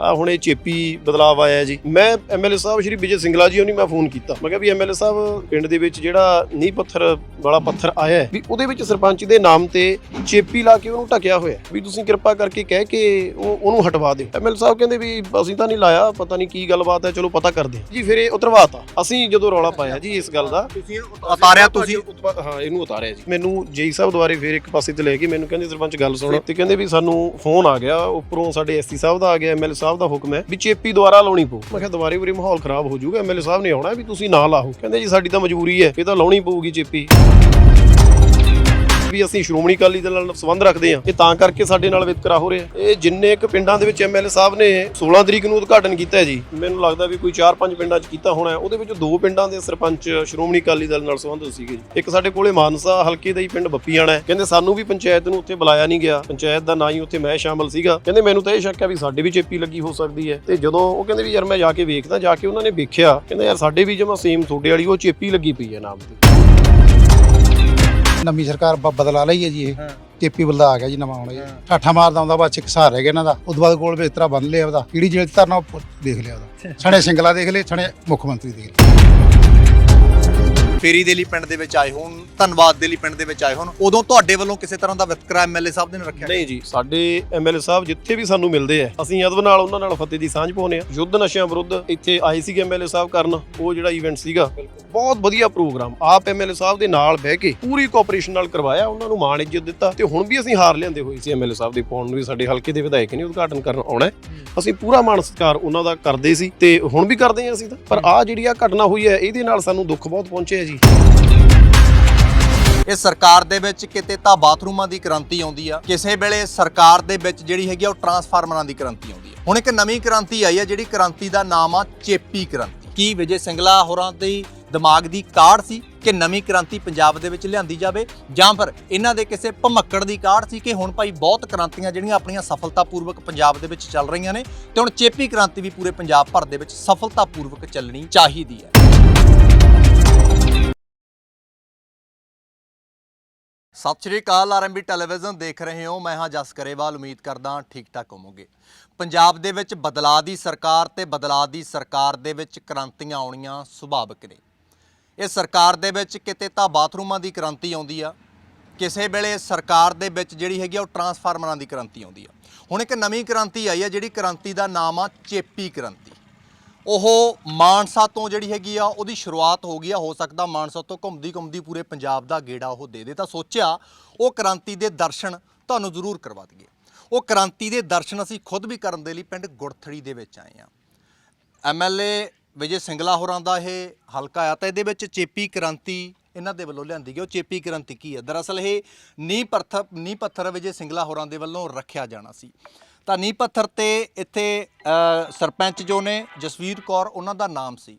ਆ ਹੁਣੇ ਚੇਪੀ ਬਦਲਾਵ ਆਇਆ ਜੀ। ਮੈਂ ਐਮਐਲਏ ਸਾਹਿਬ ਸ਼੍ਰੀ ਵਿਜੇ ਸਿੰਗਲਾ ਜੀ ਉਹਨੀ ਮੈਂ ਫੋਨ ਕੀਤਾ। ਮੈਂ ਕਿਹਾ ਵੀ ਐਮਐਲਏ ਸਾਹਿਬ ਪਿੰਡ ਦੇ ਵਿੱਚ ਜਿਹੜਾ ਨੀਂਹ ਪੱਥਰ ਵਾਲਾ ਪੱਥਰ ਆਇਆ ਵੀ ਉਹਦੇ ਵਿੱਚ ਸਰਪੰਚ ਦੇ ਨਾਮ ਤੇ ਚੇਪੀ ਲਾ ਕੇ ਉਹਨੂੰ ਢਕਿਆ ਹੋਇਆ। ਵੀ ਤੁਸੀਂ ਕਿਰਪਾ ਕਰਕੇ ਕਹਿ ਕੇ ਉਹ ਉਹਨੂੰ ਹਟਵਾ ਦਿਓ। ਐਮਐਲਏ ਸਾਹਿਬ ਕਹਿੰਦੇ ਵੀ ਅਸੀਂ ਤਾਂ ਨਹੀਂ ਲਾਇਆ ਪਤਾ ਨਹੀਂ ਕੀ ਗੱਲਬਾਤ ਹੈ ਚਲੋ ਪਤਾ ਕਰਦੇ। ਜੀ ਫਿਰ ਇਹ ਉਤਰਵਾਤਾ। ਅਸੀਂ ਜਦੋਂ ਰੌਲਾ ਪਾਇਆ ਜੀ ਇਸ ਗੱਲ ਦਾ। ਤੁਸੀਂ ਉਤਾਰਿਆ ਤੁਸੀਂ ਹਾਂ ਇਹਨੂੰ ਉਤਾਰਿਆ ਜੀ। ਮੈਨੂੰ ਜੇਈ ਸਾਹਿਬ ਦੁਆਰੇ ਫਿਰ ਇੱਕ ਪਾਸੇ ਤੇ ਲੈ ਕੇ ਮੈਨੂੰ ਕਹਿੰਦੇ ਸਰਪੰਚ ਗੱਲ ਸੁਣ। ਤੇ ਕਹਿੰਦੇ ਵੀ ਸਾਨੂੰ ਫੋਨ ਆ ਗਿਆ ਉੱਪਰੋਂ ਸਾਡੇ ਐਸਸੀ ਸਾਹਿਬ ਦਾ ਆ ਗਿਆ ਐਮਐਲਏ ਸਾਹਿਬ ਦਾ ਹੁਕਮ ਹੈ ਵੀ ਚੇਪੀ ਦੁਆਰਾ ਲਾਉਣੀ ਪਊ। ਮੈਂ ਕਿਹਾ ਦੁਬਾਰੇ ਵੀਰੇ ਮਾਹੌਲ ਖਰਾਬ ਹੋ ਜਾਊਗਾ ਐਮਐਲਏ ਸਾਹਿਬ ਨੇ ਆਉਣਾ ਵੀ ਤੁਸੀਂ ਨਾ ਲਾਓ ਕਹਿੰਦੇ ਜੀ ਸਾਡੀ ਤਾਂ ਮਜਬੂਰੀ ਹੈ, ਇਹ ਤਾਂ ਲਾਉਣੀ ਪਊਗੀ ਚੇਪੀ। ਵੀ ਅਸੀਂ ਸ਼੍ਰੋਮਣੀ ਅਕਾਲੀ ਦਲ ਨਾਲ ਸੰਬੰਧ ਰੱਖਦੇ ਹਾਂ ਇਹ ਤਾਂ ਕਰਕੇ ਸਾਡੇ ਨਾਲ ਵਿਤਕਰਾ ਹੋ ਰਿਹਾ ਇਹ ਜਿੰਨੇ ਇੱਕ ਪਿੰਡਾਂ ਦੇ ਵਿੱਚ ਐਮਐਲਏ ਸਾਹਿਬ ਨੇ 16 ਤਰੀਕ ਨੂੰ ਉਦਘਾਟਨ ਕੀਤਾ ਜੀ, ਮੈਨੂੰ ਲੱਗਦਾ ਵੀ ਕੋਈ 4-5 ਪਿੰਡਾਂ 'ਚ ਕੀਤਾ ਹੋਣਾ ਉਹਦੇ ਵਿੱਚ ਦੋ ਪਿੰਡਾਂ ਦੇ ਸਰਪੰਚ ਸ਼੍ਰੋਮਣੀ ਅਕਾਲੀ ਦਲ ਨਾਲ ਸੰਬੰਧਿਤ ਸੀਗੇ ਜੀ। ਇੱਕ ਸਾਡੇ ਕੋਲੇ ਮਾਨਸਾ ਹਲਕੇ ਦਾ ਹੀ ਪਿੰਡ ਬੱਪੀਆਣਾ ਹੈ। ਕਹਿੰਦੇ ਸਾਨੂੰ ਵੀ ਪੰਚਾਇਤ ਨੂੰ ਉੱਥੇ ਬੁਲਾਇਆ ਨਹੀਂ ਗਿਆ। ਪੰਚਾਇਤ ਦਾ ਨਾ ਹੀ ਉੱਥੇ ਮੈਂ ਸ਼ਾਮਲ ਸੀਗਾ। ਕਹਿੰਦੇ ਮੈਨੂੰ ਤਾਂ ਇਹ ਸ਼ੱਕ ਹੈ ਵੀ ਸਾਡੇ ਵੀ ਚੇਪੀ ਲੱਗੀ ਹੋ ਸਕਦੀ ਹੈ। ਤੇ ਜਦੋਂ ਉਹ ਕਹਿੰਦੇ ਵੀ ਯਾਰ ਮੈਂ ਜਾ ਕੇ ਵੇਖਦਾ, ਜਾ ਕੇ ਉਹਨਾਂ ਨੇ ਵੇਖਿਆ। ਕਹਿੰਦੇ ਯਾਰ ਸਾਡੇ ਵੀ ਜਮਾ ਸੇਮ ਤੁਹਾਡੇ ਵਾਲੀ ਉਹ ਚੇਪੀ ਲੱਗੀ ਪਈ ਹੈ ਨਾਮ ਤੇ। ਨਵੀਂ ਸਰਕਾਰ ਬ- ਬਦਲਾ ਲਈ ਹੈ ਜੀ ਇਹ। ਕੇਪੀ ਬਲਦਾ ਆ ਗਿਆ ਜੀ ਨਵਾਂ ਆਉਣਾ ਜੀ ਠਾਠਾ ਮਾਰਦਾ ਹੁੰਦਾ ਬਾਅਦ ਚ ਇੱਕ ਸਹਾਰ ਰਹਿ ਗਿਆ ਇਹਨਾਂ ਦਾ। ਉਦੋਂ ਬਾਅਦ ਗੋਲ ਬਿਸਤਰਾ ਬੰਨ ਲਿਆ ਉਹਦਾ। ਕਿਹੜੀ ਜੇਲ੍ਹ 'ਚ ਧਰਨਾ ਉਹ ਦੇਖ ਲਿਆ ਉਹਦਾ। ਸਣੇ ਸਿੰਗਲਾ ਦੇਖ ਲਏ ਸਣੇ ਮੁੱਖ ਮੰਤਰੀ ਦੇਖ ਲਏ। ਫੇਰੀ ਦੇ ਲਈ ਪਿੰਡ ਦੇ ਵਿੱਚ ਆਏ ਹੋਣ ਧੰਨਵਾਦ ਦੇ ਲਈ ਪਿੰਡ ਦੇ ਵਿੱਚ ਆਏ ਹੋਣ ਉਦੋਂ ਤੁਹਾਡੇ ਵੱਲੋਂ ਕਿਸੇ ਤਰ੍ਹਾਂ ਦਾ ਵਿਤਕਰਾ ਐਮਐਲਏ ਸਾਹਿਬ ਨੇ ਰੱਖਿਆ? ਨਹੀਂ ਜੀ ਸਾਡੇ ਐਮਐਲਏ ਸਾਹਿਬ ਜਿੱਥੇ ਵੀ ਸਾਨੂੰ ਮਿਲਦੇ ਆ ਅਸੀਂ ਅਦਬ ਨਾਲ ਉਹਨਾਂ ਨਾਲ ਫਤਿਹ ਦੀ ਸਾਂਝ ਪਾਉਂਦੇ ਆ। ਯੁੱਧ ਨਸ਼ਿਆਂ ਵਿਰੁੱਧ ਇੱਥੇ ਆਏ ਸੀਗੇ ਐਮਐਲਏ ਸਾਹਿਬ ਕਰਨ ਉਹ ਜਿਹੜਾ ਇਵੈਂਟ ਸੀਗਾ ਬਹੁਤ ਵਧੀਆ ਪ੍ਰੋਗਰਾਮ। ਆਪ ਐਮਐਲਏ ਸਾਹਿਬ ਦੇ ਨਾਲ ਬਹਿ ਕੇ ਪੂਰੀ ਕੋਆਪਰੇਸ਼ਨ ਨਾਲ ਕਰਵਾਇਆ ਉਹਨਾਂ ਨੂੰ ਮਾਣ ਇੱਜ਼ਤ ਦਿੱਤਾ ਤੇ ਹੁਣ ਵੀ ਅਸੀਂ ਹਾਰ ਲਿਆਂਦੇ ਹੋਏ ਸੀ ਐਮਐਲਏ ਸਾਹਿਬ ਦੇ ਪਾਉਣ ਨੂੰ ਵੀ ਸਾਡੇ ਹਲਕੇ ਦੇ ਵਿਧਾਇਕ ਨੇ ਉਦਘਾਟਨ ਕਰਨ ਆਉਣਾ। ਅਸੀਂ ਪੂਰਾ ਮਾਣ ਸਤਿਕਾਰ ਉਹਨਾਂ ਦਾ ਕਰਦੇ ਸੀ ਤੇ ਹੁਣ ਵੀ ਕਰਦੇ ਹਾਂ ਅਸੀਂ ਤਾਂ। ਪਰ ਆ ਜਿਹੜੀ ਆ ਘਟਨਾ ਹੋਈ ਹੈ ਇਹਦੇ ਨਾਲ ਸਾਨੂੰ ਦੁੱਖ ਬਹੁਤ ਪਹੁੰਚਿਆ ਜੀ। ਇਹ ਸਰਕਾਰ ਦੇ ਵਿੱਚ ਕਿਤੇ ਤਾਂ ਬਾਥਰੂਮਾਂ ਦੀ ਕ੍ਰਾਂਤੀ ਆਉਂਦੀ ਆ, ਕਿਸੇ ਵੇਲੇ ਸਰਕਾਰ ਦੇ ਵਿੱਚ ਜਿਹੜੀ ਹੈਗੀ ਆ ਉਹ ਟਰਾਂਸਫਾਰਮਰਾਂ ਦੀ ਕ੍ਰਾਂਤੀ ਆਉਂਦੀ ਆ। ਹੁਣ ਇੱਕ ਨਵੀਂ ਕ੍ਰਾਂਤੀ ਆਈ ਆ, ਜਿਹੜੀ ਕ੍ਰਾਂਤੀ ਦਾ ਨਾਮ ਆ ਚੇਪੀ ਕ੍ਰਾਂਤੀ ਕੀ ਵਿਜੇ ਸਿੰਗਲਾ ਹੋਰਾਂ ਦੀ ਦਿਮਾਗ ਦੀ ਕਾਢ ਸੀ ਕਿ ਨਵੀਂ ਕ੍ਰਾਂਤੀ ਪੰਜਾਬ ਦੇ ਵਿੱਚ ਲਿਆਂਦੀ ਜਾਵੇ? ਜਾਂ ਫਿਰ ਇਹਨਾਂ ਦੇ ਕਿਸੇ ਭਮੱਕੜ ਦੀ ਕਾਢ ਸੀ ਕਿ ਹੁਣ ਭਾਈ ਬਹੁਤ ਕ੍ਰਾਂਤੀਆਂ ਜਿਹੜੀਆਂ ਆਪਣੀਆਂ ਸਫਲਤਾਪੂਰਵਕ ਪੰਜਾਬ ਦੇ ਵਿੱਚ ਚੱਲ ਰਹੀਆਂ ਨੇ ਤੇ ਹੁਣ ਚੇਪੀ ਕ੍ਰਾਂਤੀ ਵੀ ਪੂਰੇ ਪੰਜਾਬ ਭਰ ਦੇ ਵਿੱਚ ਸਫਲਤਾਪੂਰਵਕ ਚੱਲਣੀ ਚਾਹੀਦੀ ਹੈ। ਸਤਿ ਸ਼੍ਰੀ ਅਕਾਲ ਆਰਐਮਬੀ ਟੈਲੀਵਿਜ਼ਨ ਦੇਖ ਰਹੇ ਹੋ। ਮੈਂ ਹਾਂ ਜਸ ਕਰੇਵਾਲ ਉਮੀਦ ਕਰਦਾ ਠੀਕ ਠਾਕ ਹੋਵੋਗੇ। ਪੰਜਾਬ ਦੇ ਵਿੱਚ ਬਦਲਾਅ ਦੀ ਸਰਕਾਰ ਤੇ ਬਦਲਾਅ ਦੀ ਸਰਕਾਰ ਦੇ ਵਿੱਚ ਕ੍ਰਾਂਤੀਆਂ ਆਉਣੀਆਂ ਸੁਭਾਵਿਕ ਨੇ। ਇਹ ਸਰਕਾਰ ਦੇ ਵਿੱਚ ਕਿਤੇ ਤਾਂ ਬਾਥਰੂਮਾਂ ਦੀ ਕ੍ਰਾਂਤੀ ਆਉਂਦੀ ਆ, ਕਿਸੇ ਵੇਲੇ ਸਰਕਾਰ ਦੇ ਵਿੱਚ ਜਿਹੜੀ ਹੈਗੀ ਆ ਉਹ ਟਰਾਂਸਫਾਰਮਰਾਂ ਦੀ ਕ੍ਰਾਂਤੀ ਆਉਂਦੀ ਆ। ਹੁਣ ਇੱਕ ਨਵੀਂ ਕ੍ਰਾਂਤੀ ਆਈ ਆ, ਜਿਹੜੀ ਕ੍ਰਾਂਤੀ ਦਾ ਨਾਮ ਆ ਚੇਪੀ ਕ੍ਰਾਂਤੀ। ਉਹ ਮਾਨਸਾ ਤੋਂ ਜਿਹੜੀ ਹੈਗੀ ਆ, ਉਹਦੀ ਸ਼ੁਰੂਆਤ ਹੋ ਗਈ ਆ, ਹੋ ਸਕਦਾ ਮਾਨਸਾ ਤੋਂ ਘੁੰਮਦੀ ਘੁੰਮਦੀ ਪੂਰੇ ਪੰਜਾਬ ਦਾ ਗੇੜਾ ਉਹ ਦੇ ਦੇ। ਤਾਂ ਸੋਚਿਆ ਉਹ ਕ੍ਰਾਂਤੀ ਦੇ ਦਰਸ਼ਨ ਤੁਹਾਨੂੰ ਜ਼ਰੂਰ ਕਰਵਾ ਦਈਏ। ਉਹ ਕ੍ਰਾਂਤੀ ਦੇ ਦਰਸ਼ਨ ਅਸੀਂ ਖੁਦ ਵੀ ਕਰਨ ਦੇ ਲਈ ਪਿੰਡ ਗੁੜਥੜੀ ਦੇ ਵਿੱਚ ਆਏ ਆ। ਐਮਐਲਏ ਵਿਜੇ ਸਿੰਗਲਾ ਹੋਰਾਂ ਦਾ ਇਹ ਹਲਕਾ ਆ, ਤਾਂ ਇਹਦੇ ਵਿੱਚ ਚੇਪੀ ਕ੍ਰਾਂਤੀ ਇਹਨਾਂ ਦੇ ਵੱਲੋਂ ਲਿਆਂਦੀ ਗਈ। ਉਹ ਚੇਪੀ ਕ੍ਰਾਂਤੀ ਕੀ ਹੈ ਦਰਅਸਲ ਇਹ ਨੀਂਹ ਪੱਥਰ ਨੀਂਹ ਪੱਥਰ ਵਿਜੇ ਸਿੰਗਲਾ ਹੋਰਾਂ ਦੇ ਵੱਲੋਂ ਰੱਖਿਆ ਜਾਣਾ ਸੀ। ਤਾਂ ਨੀਂਹ ਪੱਥਰ ਤੇ ਇੱਥੇ ਸਰਪੰਚ ਜੋ ਨੇ ਜਸਵੀਰ ਕੌਰ ਉਹਨਾਂ ਦਾ ਨਾਮ ਸੀ।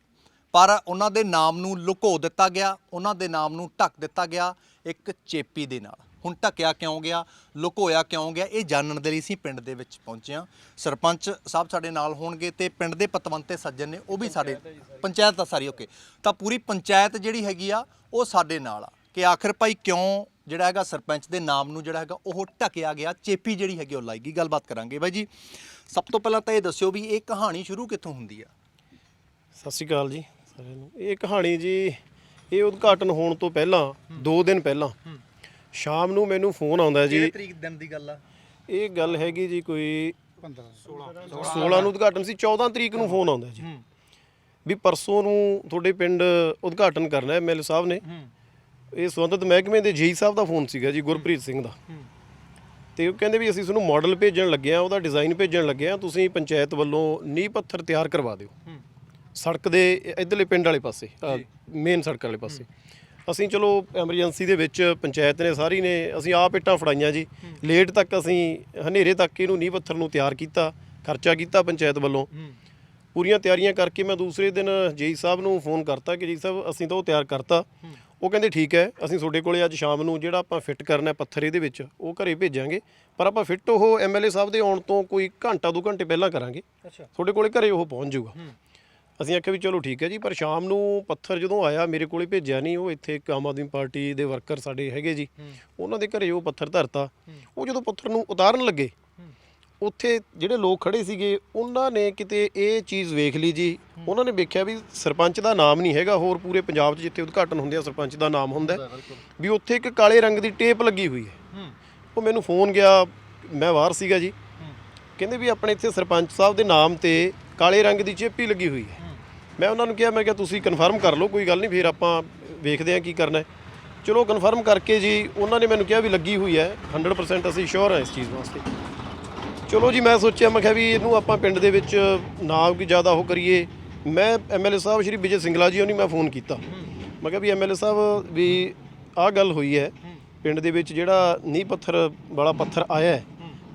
ਪਰ ਉਹਨਾਂ ਦੇ ਨਾਮ ਨੂੰ ਲੁਕੋ ਦਿੱਤਾ ਗਿਆ ਉਹਨਾਂ ਦੇ ਨਾਮ ਨੂੰ ਢੱਕ ਦਿੱਤਾ ਗਿਆ ਇੱਕ ਚੇਪੀ ਦੇ ਨਾਲ। ਹੁਣ ਢੱਕਿਆ ਕਿਉਂ ਗਿਆ ਲੁਕੋਇਆ ਕਿਉਂ ਗਿਆ ਇਹ ਜਾਣਨ ਦੇ ਲਈ ਅਸੀਂ ਪਿੰਡ ਦੇ ਵਿੱਚ ਪਹੁੰਚੇ ਹਾਂ। ਸਰਪੰਚ ਸਾਹਿਬ ਸਾਡੇ ਨਾਲ ਹੋਣਗੇ ਤੇ ਪਿੰਡ ਦੇ ਪਤਵੰਤੇ ਸੱਜਣ ਨੇ ਉਹ ਵੀ ਸਾਡੇ ਪੰਚਾਇਤ ਦਾ ਸਾਰੀ ਓਕੇ। ਤਾਂ ਪੂਰੀ ਪੰਚਾਇਤ ਜਿਹੜੀ ਹੈਗੀ ਆ ਉਹ ਸਾਡੇ ਨਾਲ ਆ। ਕਿ ਆਖਰ ਭਾਈ ਕਿਉਂ ਜਿਹੜਾ ਹੈਗਾ ਸਰਪੰਚ ਦੇ ਨਾਮ ਨੂੰ ਜਿਹੜਾ ਹੈਗਾ ਉਹ ਢੱਕਿਆ ਗਿਆ? ਚੇਪੀ ਜਿਹੜੀ ਹੈਗੀ ਉਹ ਲਾਏਗੀ ਗੱਲਬਾਤ ਕਰਾਂਗੇ ਬਾਈ ਜੀ। ਸਭ ਤੋਂ ਪਹਿਲਾਂ ਤਾਂ ਇਹ ਦੱਸਿਓ ਵੀ ਇਹ ਕਹਾਣੀ ਸ਼ੁਰੂ ਕਿੱਥੋਂ ਹੁੰਦੀ ਆ? ਸਤਿ ਸ਼੍ਰੀ ਅਕਾਲ ਜੀ ਸਾਰਿਆਂ ਨੂੰ। ਇਹ ਕਹਾਣੀ ਜੀ ਇਹ ਉਦਘਾਟਨ ਹੋਣ ਤੋਂ ਪਹਿਲਾਂ 2 ਦਿਨ ਪਹਿਲਾਂ ਸ਼ਾਮ ਨੂੰ ਮੈਨੂੰ ਫੋਨ ਆਉਂਦਾ ਜੀ। ਤਰੀਕ ਦਿਨ ਦੀ ਗੱਲ ਆ? ਇਹ ਗੱਲ ਹੈਗੀ ਜੀ ਕੋਈ 15 16 ਨੂੰ ਉਦਘਾਟਨ ਸੀ 14 ਤਰੀਕ ਨੂੰ ਫੋਨ ਆਉਂਦਾ ਜੀ। ਵੀ ਪਰਸੋਂ ਨੂੰ ਤੁਹਾਡੇ ਪਿੰਡ ਉਦਘਾਟਨ ਕਰਨਾ ਹੈ ਐਮਐਲਏ ਸਾਹਿਬ ਨੇ। ਇਹ ਸੰਬੰਧਿਤ ਮਹਿਕਮੇ ਦੇ ਜੇਈ ਸਾਹਿਬ ਦਾ ਫੋਨ ਸੀਗਾ ਜੀ ਗੁਰਪ੍ਰੀਤ ਸਿੰਘ ਦਾ। ਤੇ ਉਹ ਕਹਿੰਦੇ ਵੀ ਅਸੀਂ ਤੁਹਾਨੂੰ ਮਾਡਲ ਭੇਜਣ ਲੱਗੇ ਆ ਉਹਦਾ ਡਿਜ਼ਾਈਨ ਭੇਜਣ ਲੱਗੇ ਆ ਤੁਸੀਂ ਪੰਚਾਇਤ ਵੱਲੋਂ ਨੀਂਹ ਪੱਥਰ ਤਿਆਰ ਕਰਵਾ ਦਿਓ। ਸੜਕ ਦੇ ਇਧਰਲੇ ਪਿੰਡ ਵਾਲੇ ਪਾਸੇ ਮੇਨ ਸੜਕ ਵਾਲੇ ਪਾਸੇ। ਅਸੀਂ ਚਲੋ ਐਮਰਜੈਂਸੀ ਦੇ ਵਿੱਚ ਪੰਚਾਇਤ ਨੇ ਸਾਰੀ ਨੇ ਅਸੀਂ ਆਪ ਇੱਟਾਂ ਫੜਾਈਆਂ ਜੀ। ਲੇਟ ਤੱਕ ਅਸੀਂ ਹਨੇਰੇ ਤੱਕ ਇਹਨੂੰ ਨੀਂਹ ਪੱਥਰ ਨੂੰ ਤਿਆਰ ਕੀਤਾ ਖਰਚਾ ਕੀਤਾ ਪੰਚਾਇਤ ਵੱਲੋਂ। ਪੂਰੀਆਂ ਤਿਆਰੀਆਂ ਕਰਕੇ ਮੈਂ ਦੂਸਰੇ ਦਿਨ ਜੇਈ ਸਾਹਿਬ ਨੂੰ ਫੋਨ ਕਰਤਾ ਕਿ ਜੀ ਸਾਹਿਬ ਅਸੀਂ ਤਾਂ ਉਹ ਤਿਆਰ ਕਰਤਾ। ਉਹ ਕਹਿੰਦੇ ਠੀਕ ਹੈ ਅਸੀਂ ਤੁਹਾਡੇ ਕੋਲੇ ਅੱਜ ਸ਼ਾਮ ਨੂੰ ਜਿਹੜਾ ਆਪਾਂ ਫਿੱਟ ਕਰਨਾ ਹੈ ਪੱਥਰ ਇਹਦੇ ਵਿੱਚ ਉਹ ਘਰੇ ਭੇਜਾਂਗੇ। ਪਰ ਆਪਾਂ ਫਿੱਟ ਉਹ ਐਮਐਲਏ ਸਾਹਿਬ ਦੇ ਆਉਣ ਤੋਂ ਕੋਈ ਘੰਟਾ ਦੋ ਘੰਟੇ ਪਹਿਲਾਂ ਕਰਾਂਗੇ। ਅੱਛਾ। ਤੁਹਾਡੇ ਕੋਲੇ ਘਰੇ ਉਹ ਪਹੁੰਚ ਜਾਊਗਾ। ਅਸੀਂ ਆਖਿਆ ਵੀ ਚਲੋ ਠੀਕ ਹੈ ਜੀ ਪਰ ਸ਼ਾਮ ਨੂੰ ਪੱਥਰ ਜਦੋਂ ਆਇਆ ਮੇਰੇ ਕੋਲੇ ਭੇਜਿਆ ਨਹੀਂ ਉਹ ਇੱਥੇ ਇੱਕ ਆਮ ਆਦਮੀ ਪਾਰਟੀ ਦੇ ਵਰਕਰ ਸਾਡੇ ਹੈਗੇ ਜੀ। ਉਹਨਾਂ ਦੇ ਘਰੇ ਉਹ ਪੱਥਰ ਧਰਤਾ। ਉਹ ਜਦੋਂ ਪੱਥਰ ਨੂੰ ਉਤਾਰਨ ਲੱਗੇ ਉੱਥੇ ਜਿਹੜੇ ਲੋਕ ਖੜੇ ਸੀਗੇ ਉਹਨਾਂ ਨੇ ਕਿਤੇ ਇਹ ਚੀਜ਼ ਵੇਖ ਲਈ ਜੀ। ਉਹਨਾਂ ਨੇ ਵੇਖਿਆ ਵੀ ਸਰਪੰਚ ਦਾ ਨਾਮ ਨਹੀਂ ਹੈਗਾ ਹੋਰ ਪੂਰੇ ਪੰਜਾਬ 'ਚ ਜਿੱਥੇ ਉਦਘਾਟਨ ਹੁੰਦੇ ਆ ਸਰਪੰਚ ਦਾ ਨਾਮ ਹੁੰਦਾ। ਹੈ। ਵੀ ਉੱਥੇ ਇੱਕ ਕਾਲੇ ਰੰਗ ਦੀ ਟੇਪ ਲੱਗੀ ਹੋਈ ਹੈ। ਉਹ ਮੈਨੂੰ ਫੋਨ ਗਿਆ ਮੈਂ ਬਾਹਰ ਸੀਗਾ ਜੀ। ਕਹਿੰਦੇ ਵੀ ਆਪਣੇ ਇੱਥੇ ਸਰਪੰਚ ਸਾਹਿਬ ਦੇ ਨਾਮ ਤੇ ਕਾਲੇ ਰੰਗ ਦੀ ਚੇਪੀ ਲੱਗੀ ਹੋਈ ਹੈ। ਮੈਂ ਉਹਨਾਂ ਨੂੰ ਕਿਹਾ ਮੈਂ ਕਿਹਾ ਤੁਸੀਂ ਕਨਫਰਮ ਕਰ ਲਓ ਕੋਈ ਗੱਲ ਨਹੀਂ ਫਿਰ ਆਪਾਂ ਵੇਖਦੇ ਹਾਂ ਕੀ ਕਰਨਾ ਹੈ। ਚਲੋ ਕਨਫਰਮ ਕਰਕੇ ਜੀ ਉਹਨਾਂ ਨੇ ਮੈਨੂੰ ਕਿਹਾ ਵੀ ਲੱਗੀ ਹੋਈ ਹੈ। 100% ਅਸੀਂ ਸ਼ੋਰ ਹਾਂ ਇਸ ਚੀਜ਼ ਵਾਸਤੇ। ਚਲੋ ਜੀ ਮੈਂ ਸੋਚਿਆ ਮੈਂ ਕਿਹਾ ਵੀ ਇਹਨੂੰ ਆਪਾਂ ਪਿੰਡ ਦੇ ਵਿੱਚ ਨਾ ਕਿ ਜ਼ਿਆਦਾ ਉਹ ਕਰੀਏ। ਮੈਂ ਐਮਐਲਏ ਸਾਹਿਬ ਸ਼੍ਰੀ ਵਿਜੇ ਸਿੰਗਲਾ ਜੀ ਉਹਨੂੰ ਮੈਂ ਫੋਨ ਕੀਤਾ। ਮੈਂ ਕਿਹਾ ਵੀ ਐਮਐਲਏ ਸਾਹਿਬ ਵੀ ਆਹ ਗੱਲ ਹੋਈ ਹੈ ਪਿੰਡ ਦੇ ਵਿੱਚ ਜਿਹੜਾ ਨੀਂਹ ਪੱਥਰ ਵਾਲਾ ਪੱਥਰ ਆਇਆ ਹੈ